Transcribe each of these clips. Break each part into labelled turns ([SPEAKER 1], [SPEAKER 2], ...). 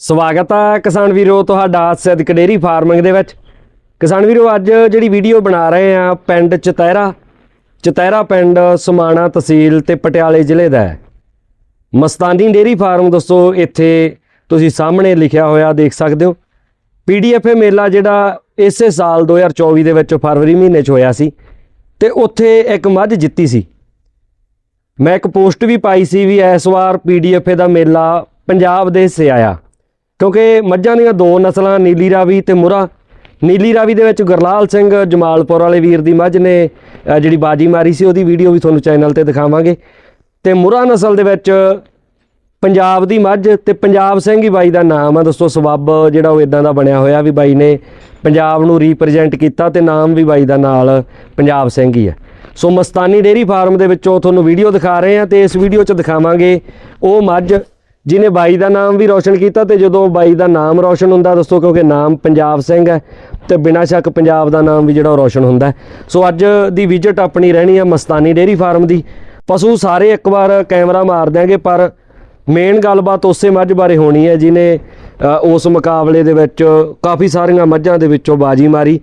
[SPEAKER 1] ਸਵਾਗਤ ਹੈ ਕਿਸਾਨ ਵੀਰੋ ਤੁਹਾਡਾ ਸਿੱਧਕ ਡੇਰੀ ਫਾਰਮਿੰਗ ਦੇ ਵਿੱਚ। ਕਿਸਾਨ ਵੀਰੋ, ਅੱਜ ਜਿਹੜੀ ਵੀਡੀਓ ਬਣਾ ਰਹੇ ਆ ਪਿੰਡ ਚਤਹਿਰਾ। ਚਤਹਿਰਾ ਪਿੰਡ ਸਮਾਣਾ ਤਹਿਸੀਲ ਤੇ ਪਟਿਆਲੇ ਜ਼ਿਲ੍ਹੇ ਦਾ ਹੈ। ਮਸਤਾਨੀ ਡੇਰੀ ਫਾਰਮ ਦੋਸਤੋ ਇੱਥੇ ਤੁਸੀਂ ਸਾਹਮਣੇ ਲਿਖਿਆ ਹੋਇਆ ਦੇਖ ਸਕਦੇ ਹੋ। ਪੀਡੀਐਫ ਮੇਲਾ ਜਿਹੜਾ ਇਸੇ ਸਾਲ 2024 ਦੇ ਵਿੱਚ ਫਰਵਰੀ ਮਹੀਨੇ 'ਚ ਹੋਇਆ ਸੀ ਤੇ ਉੱਥੇ ਇੱਕ ਮੱਝ ਜਿੱਤੀ ਸੀ। ਮੈਂ ਇੱਕ ਪੋਸਟ ਵੀ ਪਾਈ ਸੀ ਵੀ ਇਸ ਵਾਰ ਪੀਡੀਐਫ ਦਾ ਮੇਲਾ ਪੰਜਾਬ ਦੇ ਹਿੱਸੇ ਆਇਆ। ਕਿਉਂਕਿ ਮੱਝਾਂ ਦੀਆਂ ਦੋ ਨਸਲਾਂ, ਨੀਲੀ ਰਾਵੀ ਤੇ ਮੁਰਾ। ਨੀਲੀ ਰਾਵੀ ਦੇ ਵਿੱਚ ਗੁਰਲਾਲ ਸਿੰਘ, ਜਮਾਲਪੁਰ ਵਾਲੇ ਵੀਰ ਦੀ ਮੱਝ ਨੇ ਜਿਹੜੀ ਬਾਜੀ ਮਾਰੀ ਸੀ, ਉਹਦੀ ਵੀਡੀਓ ਵੀ ਤੁਹਾਨੂੰ ਚੈਨਲ ਤੇ ਦਿਖਾਵਾਂਗੇ। ਤੇ ਮੁਰਾ ਨਸਲ ਦੇ ਵਿੱਚ ਪੰਜਾਬ ਦੀ ਮੱਝ ਤੇ ਪੰਜਾਬ ਸਿੰਘ ਹੀ ਬਾਈ ਦਾ ਨਾਮ ਆ। ਦੋਸਤੋ ਸਬੱਬ ਜਿਹੜਾ ਉਹ ਇਦਾਂ ਦਾ ਬਣਿਆ ਹੋਇਆ ਵੀ ਬਾਈ ਨੇ ਪੰਜਾਬ ਨੂੰ ਰੀਪ੍ਰੈਜ਼ੈਂਟ ਕੀਤਾ ਤੇ ਨਾਮ ਵੀ ਬਾਈ ਦਾ ਨਾਲ ਪੰਜਾਬ ਸਿੰਘ ਹੀ ਹੈ ਸੋ ਮਸਤਾਨੀ ਡੇਰੀ ਫਾਰਮ ਦੇ ਵਿੱਚੋਂ ਤੁਹਾਨੂੰ ਵੀਡੀਓ ਦਿਖਾ ਰਹੇ ਹਾਂ ਤੇ ਇਸ ਵੀਡੀਓ 'ਚ ਦਿਖਾਵਾਂਗੇ ਉਹ ਮੱਝ ਜਿਹਨੇ ਬਾਈ ਦਾ ਨਾਮ ਵੀ ਰੌਸ਼ਨ ਕੀਤਾ ਤੇ ਜਦੋਂ ਬਾਈ ਦਾ ਨਾਮ ਰੌਸ਼ਨ ਹੁੰਦਾ ਦੋਸਤੋ ਕਿਉਂਕਿ ਨਾਮ ਪੰਜਾਬ ਸਿੰਘ ਹੈ ਤੇ ਬਿਨਾਂ ਸ਼ੱਕ ਪੰਜਾਬ ਦਾ ਨਾਮ ਵੀ ਜਿਹੜਾ ਉਹ ਰੌਸ਼ਨ ਹੁੰਦਾ ਸੋ ਅੱਜ ਦੀ ਵਿਜ਼ਿਟ ਆਪਣੀ ਰਹਿਣੀ ਹੈ ਮਸਤਾਨੀ ਡੇਰੀ ਫਾਰਮ ਦੀ। ਪਸ਼ੂ ਸਾਰੇ ਇੱਕ ਵਾਰ ਕੈਮਰਾ ਮਾਰ ਦਿਆਂਗੇ, ਪਰ ਮੇਨ ਗੱਲਬਾਤ ਉਸੇ ਮੱਝ ਬਾਰੇ ਹੋਣੀ ਹੈ ਜਿਹਨੇ ਉਸ ਮੁਕਾਬਲੇ ਦੇ ਵਿੱਚ ਕਾਫੀ ਸਾਰੀਆਂ ਮੱਝਾਂ ਦੇ ਵਿੱਚੋਂ ਬਾਜੀ ਮਾਰੀ।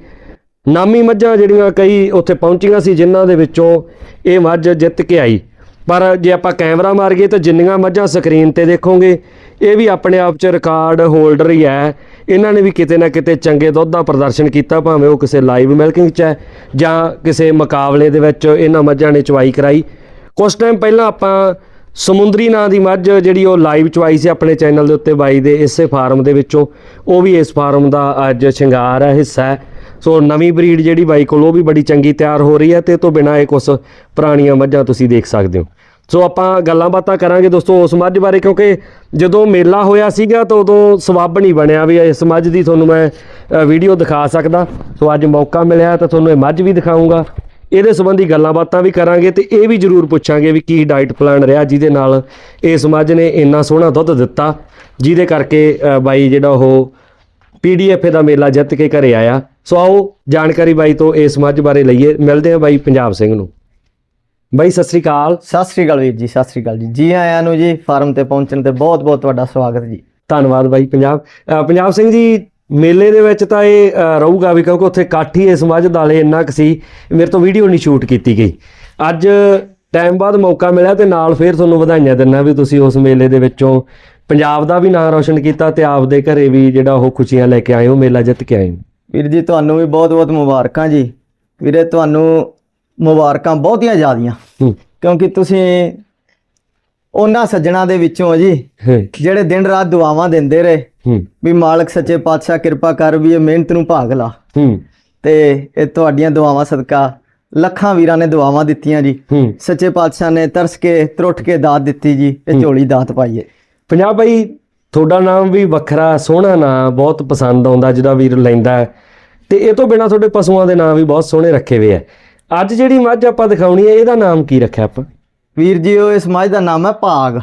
[SPEAKER 1] ਨਾਮੀ ਮੱਝਾਂ ਜਿਹੜੀਆਂ ਕਈ ਉੱਥੇ ਪਹੁੰਚੀਆਂ ਸੀ, ਜਿਨ੍ਹਾਂ ਦੇ ਵਿੱਚੋਂ ਇਹ ਮੱਝ ਜਿੱਤ ਕੇ ਆਈ। ਪਰ ਜੇ ਆਪਾਂ ਕੈਮਰਾ ਮਾਰੀਏ ਤਾਂ ਜਿੰਨੀਆਂ ਮੱਝਾਂ ਸਕਰੀਨ ਤੇ ਦੇਖੋਗੇ, ਇਹ ਵੀ ਆਪਣੇ ਆਪ 'ਚ ਰਿਕਾਰਡ ਹੋਲਡਰ ਹੀ ਹੈ। ਇਹਨਾਂ ਨੇ ਵੀ ਕਿਤੇ ਨਾ ਕਿਤੇ ਚੰਗੇ ਦੁੱਧ ਦਾ ਪ੍ਰਦਰਸ਼ਨ ਕੀਤਾ, ਭਾਵੇਂ ਉਹ ਕਿਸੇ ਲਾਈਵ ਮਿਲਕਿੰਗ 'ਚ ਹੈ ਜਾਂ ਕਿਸੇ ਮੁਕਾਬਲੇ ਦੇ ਵਿੱਚ ਇਹਨਾਂ ਮੱਝਾਂ ਨੇ ਚਵਾਈ ਕਰਾਈ। ਕੁਝ ਟਾਈਮ ਪਹਿਲਾਂ ਆਪਾਂ ਸਮੁੰਦਰੀ ਨਾਂ ਦੀ ਮੱਝ ਜਿਹੜੀ ਉਹ ਲਾਈਵ ਚਵਾਈ ਸੀ ਆਪਣੇ ਚੈਨਲ ਦੇ ਉੱਤੇ ਬਾਈ ਦੇ ਇਸੇ ਫਾਰਮ ਦੇ ਵਿੱਚੋਂ, ਉਹ ਵੀ ਇਸ ਫਾਰਮ ਦਾ ਅੱਜ ਸ਼ਿੰਗਾਰ ਹੈ, ਹਿੱਸਾ ਹੈ। ਸੋ ਨਵੀਂ ਬਰੀਡ ਜਿਹੜੀ ਬਾਈ ਕੋਲ, ਉਹ ਵੀ ਬੜੀ ਚੰਗੀ ਤਿਆਰ ਹੋ ਰਹੀ ਹੈ ਤੇ ਇਹ ਤੋਂ ਬਿਨਾ ਇਹ ਕੁਛ ਪੁਰਾਣੀਆਂ ਮੱਝਾਂ ਤੁਸੀਂ ਦੇਖ ਸਕਦੇ ਹੋ। ਸੋ ਆਪਾਂ ਗੱਲਾਂ ਬਾਤਾਂ ਕਰਾਂਗੇ ਦੋਸਤੋ ਉਸ ਮੱਝ ਬਾਰੇ, ਕਿਉਂਕਿ ਜਦੋਂ ਮੇਲਾ ਹੋਇਆ ਸੀਗਾ ਤਾਂ ਉਦੋਂ ਸਬੱਬ ਨਹੀਂ ਬਣਿਆ ਵੀ ਇਸ ਮੱਝ ਦੀ ਤੁਹਾਨੂੰ ਮੈਂ ਵੀਡੀਓ ਦਿਖਾ ਸਕਦਾ। ਸੋ ਅੱਜ ਮੌਕਾ ਮਿਲਿਆ ਤਾਂ ਤੁਹਾਨੂੰ ਇਹ ਮੱਝ ਵੀ ਦਿਖਾਉਂਗਾ ਇਹਦੇ ਸੰਬੰਧੀ ਗੱਲਾਂ ਬਾਤਾਂ ਵੀ ਕਰਾਂਗੇ ਤੇ ਇਹ ਵੀ ਜ਼ਰੂਰ ਪੁੱਛਾਂਗੇ ਵੀ ਕੀ ਡਾਈਟ ਪਲਾਨ ਰਿਹਾ ਜਿਹਦੇ ਨਾਲ ਇਸ ਮੱਝ ਨੇ ਇੰਨਾ ਸੋਹਣਾ ਦੁੱਧ ਦਿੱਤਾ, ਜਿਹਦੇ ਕਰਕੇ ਬਾਈ ਜਿਹੜਾ ਉਹ ਪੀਡੀਐਫ ਦਾ ਮੇਲਾ ਜਿੱਤ ਕੇ ਘਰੇ ਆਇਆ। ਸੋ ਆਓ ਜਾਣਕਾਰੀ ਬਾਈ ਤੋਂ ਇਸ ਮੱਝ ਬਾਰੇ ਲਈਏ। ਮਿਲਦੇ ਆ ਬਾਈ ਪੰਜਾਬ ਸਿੰਘ ਨੂੰ। ਬਾਈ ਸਤਿ ਸ੍ਰੀ ਅਕਾਲ।
[SPEAKER 2] ਸਤਿ ਸ੍ਰੀ ਅਕਾਲ ਵੀਰ ਜੀ ਸਤਿ ਸ੍ਰੀ ਅਕਾਲ ਜੀ। ਜੀ ਆਇਆਂ ਨੂੰ ਜੀ ਫਾਰਮ ਤੇ ਪਹੁੰਚਣ ਤੇ ਬਹੁਤ ਬਹੁਤ ਤੁਹਾਡਾ ਸਵਾਗਤ ਜੀ।
[SPEAKER 1] ਧੰਨਵਾਦ ਬਾਈ ਪੰਜਾਬ। ਪੰਜਾਬ ਸਿੰਘ ਜੀ ਮੇਲੇ ਦੇ ਵਿੱਚ ਤਾਂ ਇਹ ਰਹੂਗਾ ਵੀ ਕਿਉਂਕਿ ਉੱਥੇ ਇਕੱਠ ਹੀ ਇਸ ਮੱਝ ਦਾਲੇ ਇੰਨਾ ਕੁ ਸੀ ਮੇਰੇ ਤੋਂ ਵੀਡੀਓ ਨਹੀਂ ਸ਼ੂਟ ਕੀਤੀ ਗਈ। ਅੱਜ ਟਾਈਮ ਬਾਅਦ ਮੌਕਾ ਮਿਲਿਆ ਤੇ ਨਾਲ ਫੇਰ ਤੁਹਾਨੂੰ ਵਧਾਈਆਂ ਦਿੰਦਾ ਵੀ ਤੁਸੀਂ ਉਸ ਮੇਲੇ ਦੇ ਵਿੱਚੋਂ ਪੰਜਾਬ ਦਾ ਵੀ ਨਾਮ ਰੌਸ਼ਨ ਕੀਤਾ ਤੇ ਆਪਦੇ ਘਰੇ ਵੀ ਜਿਹੜਾ ਉਹ ਖੁਸ਼ੀਆਂ ਲੈ ਕੇ ਆਏ ਹੋ ਮੇਲਾ ਜਿੱਤ ਕੇ ਆਏ ਹੋ
[SPEAKER 2] ਵੀਰ ਜੀ ਤੁਹਾਨੂੰ ਵੀ ਬਹੁਤ ਬਹੁਤ ਮੁਬਾਰਕਾਂ ਜੀ। ਵੀਰੇ ਤੁਹਾਨੂੰ ਮੁਬਾਰਕਾਂ ਬਹੁਤੀਆਂ ਜ਼ਿਆਦੀਆਂ। ਕਿਉਂਕਿ ਤੁਸੀਂ ਉਹਨਾਂ ਸੱਜਣਾ ਦੇ ਵਿੱਚੋਂ ਹੋ। ਜੀ ਜਿਹੜੇ ਦਿਨ ਰਾਤ ਦੁਆਵਾਂ ਦਿੰਦੇ ਰਹੇ ਵੀ ਮਾਲਕ ਸੱਚੇ ਪਾਤਸ਼ਾਹ ਕਿਰਪਾ ਕਰ ਵੀ ਇਹ ਮਿਹਨਤ ਨੂੰ ਭਾਗ ਲਾ। ਤੇ ਇਹ ਤੁਹਾਡੀਆਂ ਦੁਆਵਾਂ ਸਦਕਾ ਲੱਖਾਂ ਵੀਰਾਂ ਨੇ ਦੁਆਵਾਂ ਦਿੱਤੀਆਂ ਜੀ। ਸੱਚੇ ਪਾਤਸ਼ਾਹ ਨੇ ਤਰਸ ਕੇ ਤਰੁੱਟ ਕੇ ਦਾਤ ਦਿੱਤੀ ਜੀ ਇਹ ਝੋਲੀ ਦਾਤ ਪਾਈਏ
[SPEAKER 1] ਪੰਜਾਬ ਬਾਈ ਤੁਹਾਡਾ ਨਾਮ ਵੀ ਵੱਖਰਾ ਸੋਹਣਾ ਨਾਮ ਬਹੁਤ ਪਸੰਦ ਆਉਂਦਾ ਜਿਹਦਾ ਵੀਰ ਲੈਂਦਾ। ਤੇ ਇਹ ਤੋਂ ਬਿਨਾ ਤੁਹਾਡੇ ਪਸ਼ੂਆਂ ਦੇ ਨਾਮ ਵੀ ਬਹੁਤ ਸੋਹਣੇ ਰੱਖੇ ਹੋਏ ਆ। ਅੱਜ ਜਿਹੜੀ ਮੱਝ ਆਪਾਂ ਦਿਖਾਉਣੀ ਹੈ ਇਹਦਾ ਨਾਮ ਕੀ ਰੱਖਿਆ ਆਪਾਂ?
[SPEAKER 2] ਵੀਰ ਜੀ ਉਹ ਇਸ ਮੱਝ ਦਾ ਨਾਮ ਹੈ ਭਾਗ।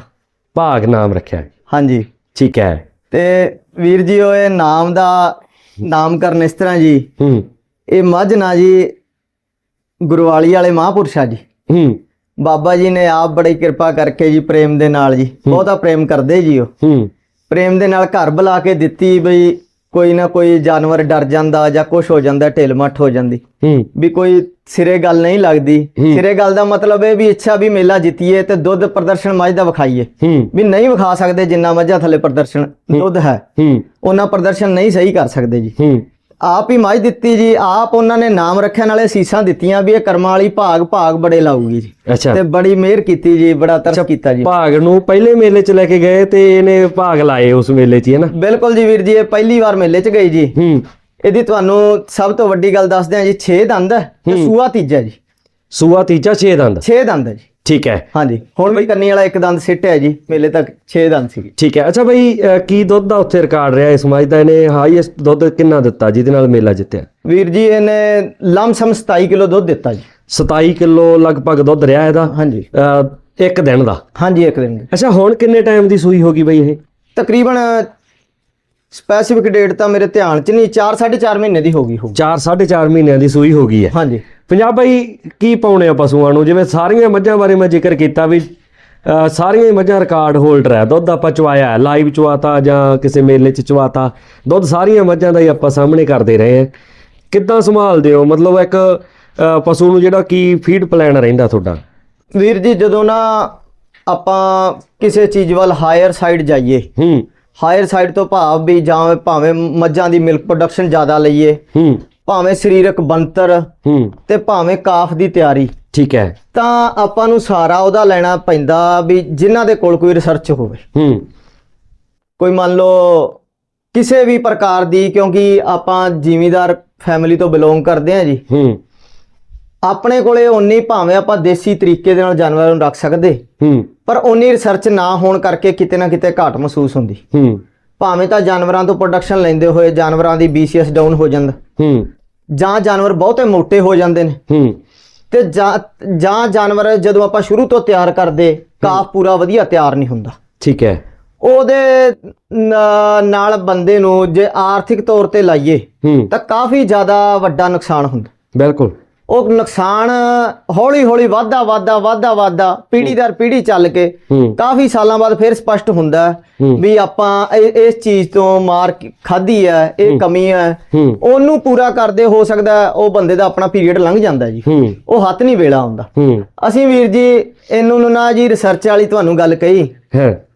[SPEAKER 1] ਭਾਗ ਨਾਮ ਰੱਖਿਆ।
[SPEAKER 2] ਹਾਂਜੀ।
[SPEAKER 1] ਠੀਕ ਹੈ।
[SPEAKER 2] ਤੇ ਵੀਰ ਜੀ ਉਹ ਇਹ ਨਾਮ ਦਾ ਨਾਮਕਰਨ ਇਸ ਤਰ੍ਹਾਂ ਜੀ।
[SPEAKER 1] ਹੂੰ।
[SPEAKER 2] ਇਹ ਮੱਝ ਨਾ ਜੀ ਗੁਰਵਾਲੀ ਵਾਲੇ ਮਹਾਂਪੁਰਸ਼ ਜੀ।
[SPEAKER 1] ਹੂੰ।
[SPEAKER 2] ਬਾਬਾ ਜੀ ਨੇ ਆਪ ਬੜੀ ਕਿਰਪਾ ਕਰਕੇ ਜੀ ਪ੍ਰੇਮ ਦੇ ਨਾਲ ਜੀ ਬਹੁਤਾ ਪ੍ਰੇਮ ਕਰਦੇ ਜੀ ਉਹ।
[SPEAKER 1] ਹੂੰ।
[SPEAKER 2] ਪ੍ਰੇਮ ਦੇ ਨਾਲ ਘਰ ਬੁਲਾ ਕੇ ਦਿੱਤੀ ਬਈ ਕੋਈ ਨਾ ਕੋਈ ਜਾਨਵਰ ਡਰ ਜਾਂਦਾ ਜਾਂ ਕੁਝ ਹੋ ਜਾਂਦਾ ਢਿੱਲ ਮੱਠ ਹੋ ਜਾਂਦੀ। ਵੀ ਕੋਈ ਸਿਰੇ ਗੱਲ ਨਹੀਂ ਲੱਗਦੀ। ਸਿਰੇ ਗੱਲ ਦਾ ਮਤਲਬ ਇਹ ਵੀ ਇੱਛਾ ਵੀ ਮੇਲਾ ਜਿੱਤੀਏ ਤੇ ਦੁੱਧ ਪ੍ਰਦਰਸ਼ਨ ਮੱਝ ਦਾ ਵਿਖਾਈਏ। ਵੀ ਨਹੀਂ ਵਿਖਾ ਸਕਦੇ ਜਿੰਨਾ ਮੱਝਾਂ ਥੱਲੇ ਪ੍ਰਦਰਸ਼ਨ ਦੁੱਧ ਹੈ। ਉਹਨਾਂ ਪ੍ਰਦਰਸ਼ਨ ਨਹੀਂ ਸਹੀ ਕਰ ਸਕਦੇ ਜੀ। ਆਪ ਹੀ ਮੱਝ ਦਿੱਤੀ ਜੀ ਆਪ ਉਹਨਾਂ ਨੇ ਨਾਮ ਰੱਖਿਆ ਨਾਲੇ ਸੀਸਾਂ ਦਿੱਤੀਆਂ ਵੀ ਇਹ ਕਰਮਾਂ ਵਾਲੀ ਭਾਗ ਭਾਗ ਬੜੇ ਲਾਊਗੀ ਜੀ।
[SPEAKER 1] ਅੱਛਾ।
[SPEAKER 2] ਤੇ ਬੜੀ ਮਿਹਰ ਕੀਤੀ ਜੀ ਬੜਾ ਤਰਸ ਕੀਤਾ ਜੀ।
[SPEAKER 1] ਭਾਗ ਨੂੰ ਪਹਿਲੇ ਮੇਲੇ 'ਚ ਲੈ ਕੇ ਗਏ ਤੇ ਇਹਨੇ ਭਾਗ ਲਾਏ ਉਸ ਮੇਲੇ 'ਚ ਹੀ ਹੈ ਨਾ?
[SPEAKER 2] ਬਿਲਕੁਲ ਜੀ ਵੀਰ ਜੀ ਇਹ ਪਹਿਲੀ ਵਾਰ ਮੇਲੇ 'ਚ ਗਈ ਜੀ।
[SPEAKER 1] ਹੂੰ।
[SPEAKER 2] ਇਹਦੀ ਤੁਹਾਨੂੰ ਸਭ ਤੋਂ ਵੱਡੀ ਗੱਲ ਦੱਸਦੇ ਆ ਜੀ 6 ਦੰਦ ਹੈ ਤੇ ਸੂਆ ਤੀਜਾ ਜੀ।
[SPEAKER 1] ਸੂਆ ਤੀਜਾ 6 ਦੰਦ।
[SPEAKER 2] 6 ਦੰਦ ਹੈ ਜੀ।
[SPEAKER 1] ਠੀਕ ਹੈ।
[SPEAKER 2] ਹਾਂਜੀ। ਹੁਣ ਵੀ ਕੰਨੀ ਵਾਲਾ ਇੱਕ ਦੰਦ ਸਿੱਟਿਆ ਜੀ ਮੇਲੇ ਤੱਕ 6 ਦੰਦ ਸੀ
[SPEAKER 1] ਠੀਕ ਹੈ। ਅੱਛਾ ਬਈ ਕੀ ਦੁੱਧ ਦਾ ਉੱਥੇ ਰਿਕਾਰਡ ਰਿਹਾ ਇਸ ਦਾ ਇਹਨੇ ਹਾਈਐਸਟ ਦੁੱਧ ਕਿੰਨਾ ਦਿੱਤਾ ਜਿਹਦੇ ਨਾਲ ਮੇਲਾ ਜਿੱਤਿਆ?
[SPEAKER 2] ਵੀਰ ਜੀ ਇਹਨੇ ਲਮਸਮ 27 ਕਿਲੋ ਦੁੱਧ ਦਿੱਤਾ ਜੀ।
[SPEAKER 1] 27 ਕਿਲੋ ਲਗਭਗ ਦੁੱਧ ਰਿਹਾ ਇਹਦਾ?
[SPEAKER 2] ਹਾਂਜੀ।
[SPEAKER 1] ਇੱਕ ਦਿਨ ਦਾ?
[SPEAKER 2] ਹਾਂਜੀ ਇੱਕ ਦਿਨ ਦੀ।
[SPEAKER 1] ਅੱਛਾ ਹੁਣ ਕਿੰਨੇ ਟਾਈਮ ਦੀ ਸੂਈ ਹੋ ਗਈ ਬਈ ਇਹ?
[SPEAKER 2] ਤਕਰੀਬਨ ਸਪੈਸੀਫਿਕ ਡੇਟ ਤਾਂ ਮੇਰੇ ਧਿਆਨ 'ਚ ਨਹੀਂ 4 4.5 ਮਹੀਨੇ ਦੀ ਹੋ ਗਈ ਹੋਊ
[SPEAKER 1] 4 4.5 ਮਹੀਨਿਆਂ ਦੀ ਸੂਈ ਹੋ ਗਈ ਹੈ।
[SPEAKER 2] ਹਾਂਜੀ।
[SPEAKER 1] ਪੰਜਾਬ ਬਈ ਕੀ ਪਾਉਣੇ ਆ ਪਸ਼ੂਆਂ ਨੂੰ? ਜਿਵੇਂ ਸਾਰੀਆਂ ਮੱਝਾਂ ਬਾਰੇ ਮੈਂ ਜ਼ਿਕਰ ਕੀਤਾ ਵੀ ਸਾਰੀਆਂ ਹੀ ਮੱਝਾਂ ਰਿਕਾਰਡ ਹੋਲਡਰ ਹੈ ਦੁੱਧ ਆਪਾਂ ਚਵਾਇਆ ਲਾਈਵ ਚਵਾਤਾ ਜਾਂ ਕਿਸੇ ਮੇਲੇ 'ਚ ਚਵਾਤਾ ਦੁੱਧ ਸਾਰੀਆਂ ਮੱਝਾਂ ਦਾ ਹੀ ਆਪਾਂ ਸਾਹਮਣੇ ਕਰਦੇ ਰਹੇ ਹਾਂ। ਕਿੱਦਾਂ ਸੰਭਾਲਦੇ ਹੋ? ਮਤਲਬ ਇੱਕ ਪਸ਼ੂ ਨੂੰ ਜਿਹੜਾ ਕੀ ਫੀਡ ਪਲਾਨ ਰਹਿੰਦਾ ਤੁਹਾਡਾ?
[SPEAKER 2] ਵੀਰ ਜੀ ਜਦੋਂ ਨਾ ਆਪਾਂ ਕਿਸੇ ਚੀਜ਼ ਵੱਲ ਹਾਇਰ ਸਾਈਡ ਜਾਈਏ
[SPEAKER 1] ਹੂੰ।
[SPEAKER 2] ਹਾਇਰ ਸਾਈਡ ਤੋਂ ਭਾਵ ਵੀ ਜਾਂ ਭਾਵੇਂ ਮੱਝਾਂ ਦੀ ਮਿਲਕ ਪ੍ਰੋਡਕਸ਼ਨ ਜ਼ਿਆਦਾ ਲਈਏ
[SPEAKER 1] ਹੂੰ।
[SPEAKER 2] ਭਾਵੇਂ ਸਰੀਰਕ ਬਣਤਰ
[SPEAKER 1] ਹੂੰ।
[SPEAKER 2] ਤੇ ਭਾਵੇਂ ਕਾਫ ਦੀ ਤਿਆਰੀ।
[SPEAKER 1] ਠੀਕ ਹੈ।
[SPEAKER 2] ਤਾਂ ਆਪਾਂ ਨੂੰ ਸਾਰਾ ਉਹਦਾ ਲੈਣਾ ਪੈਂਦਾ ਵੀ ਜਿਨ੍ਹਾਂ ਦੇ ਕੋਲ ਕੋਈ ਰਿਸਰਚ ਹੋਵੇ।
[SPEAKER 1] ਹੂੰ।
[SPEAKER 2] ਕੋਈ ਮੰਨ ਲਓ ਕਿਸੇ ਵੀ ਪ੍ਰਕਾਰ ਦੀ ਕਿਉਂਕਿ ਆਪਾਂ ਜ਼ਿਮੀਦਾਰ ਫੈਮਿਲੀ ਤੋਂ ਬਿਲੋਂਗ ਕਰਦੇ ਹਾਂ ਜੀ।
[SPEAKER 1] ਹੂੰ।
[SPEAKER 2] ਆਪਣੇ ਕੋਲੇ ਓਨੀ ਭਾਵੇਂ ਆਪਾਂ ਦੇਸੀ ਤਰੀਕੇ ਦੇ ਨਾਲ ਜਾਨਵਰਾਂ ਨੂੰ ਰੱਖ ਸਕਦੇ।
[SPEAKER 1] ਹੂੰ।
[SPEAKER 2] ਪਰ ਓਨੀ ਰਿਸਰਚ ਨਾ ਹੋਣ ਕਰਕੇ ਕਿਤੇ ਨਾ ਕਿਤੇ ਘਾਟ ਮਹਿਸੂਸ ਹੁੰਦੀ।
[SPEAKER 1] ਹੂੰ।
[SPEAKER 2] ਭਾਵੇਂ ਤਾਂ ਜਾਨਵਰਾਂ ਤੋਂ ਪ੍ਰੋਡਕਸ਼ਨ ਲੈਂਦੇ ਹੋਏ ਜਾਨਵਰਾਂ ਦੀ BCS ਡਾਊਨ ਹੋ ਜਾਂਦਾ।
[SPEAKER 1] ਹੂੰ।
[SPEAKER 2] ਜਾਂ ਜਾਨਵਰ ਬਹੁਤੇ ਮੋਟੇ ਹੋ ਜਾਂਦੇ ਨੇ।
[SPEAKER 1] ਹੂੰ।
[SPEAKER 2] ਤੇ ਜਾਂ ਜਾਨਵਰ ਜਦੋਂ ਆਪਾਂ ਸ਼ੁਰੂ ਤੋਂ ਤਿਆਰ ਕਰਦੇ ਕਾਫ ਪੂਰਾ ਵਧੀਆ ਤਿਆਰ ਨਹੀਂ ਹੁੰਦਾ।
[SPEAKER 1] ਠੀਕ ਹੈ।
[SPEAKER 2] ਉਹਦੇ ਨਾਲ ਬੰਦੇ ਨੂੰ ਜੇ ਆਰਥਿਕ ਤੌਰ ਤੇ ਲਾਈਏ ਤਾਂ ਕਾਫੀ ਜ਼ਿਆਦਾ ਵੱਡਾ ਨੁਕਸਾਨ ਹੁੰਦਾ।
[SPEAKER 1] ਬਿਲਕੁਲ।
[SPEAKER 2] ਉਹ ਨੁਕਸਾਨ ਹੌਲੀ ਹੌਲੀ ਵਾਧਾ ਵਾਧਾ ਵਾਧਾ ਵਾਧਾ ਪੀੜ੍ਹੀ ਦਰ ਪੀੜ੍ਹੀ ਚੱਲ ਕੇ ਕਾਫੀ ਸਾਲਾਂ ਬਾਅਦ ਫਿਰ ਸਪਸ਼ਟ ਹੁੰਦਾ। ਵੀ ਆਪਾਂ ਇਸ ਚੀਜ਼ ਤੋਂ ਮਾਰ ਖਾਦੀ ਹੈ ਇਹ ਕਮੀ ਹੈ। ਉਹਨੂੰ ਪੂਰਾ ਕਰਦੇ ਹੋ ਸਕਦਾ ਉਹ ਬੰਦੇ ਦਾ ਆਪਣਾ ਪੀਰੀਅਡ ਲੰਘ ਜਾਂਦਾ ਜੀ। ਉਹ ਹੱਥ ਨਹੀਂ ਵੇਲਾ ਹੁੰਦਾ
[SPEAKER 1] ਹੂੰ।
[SPEAKER 2] ਅਸੀਂ ਵੀਰ ਜੀ ਇਹਨੂੰ ਨੂੰ ਜੀ ਰਿਸਰਚ ਵਾਲੀ ਤੁਹਾਨੂੰ ਗੱਲ ਕਹੀ।
[SPEAKER 1] ਹੈ।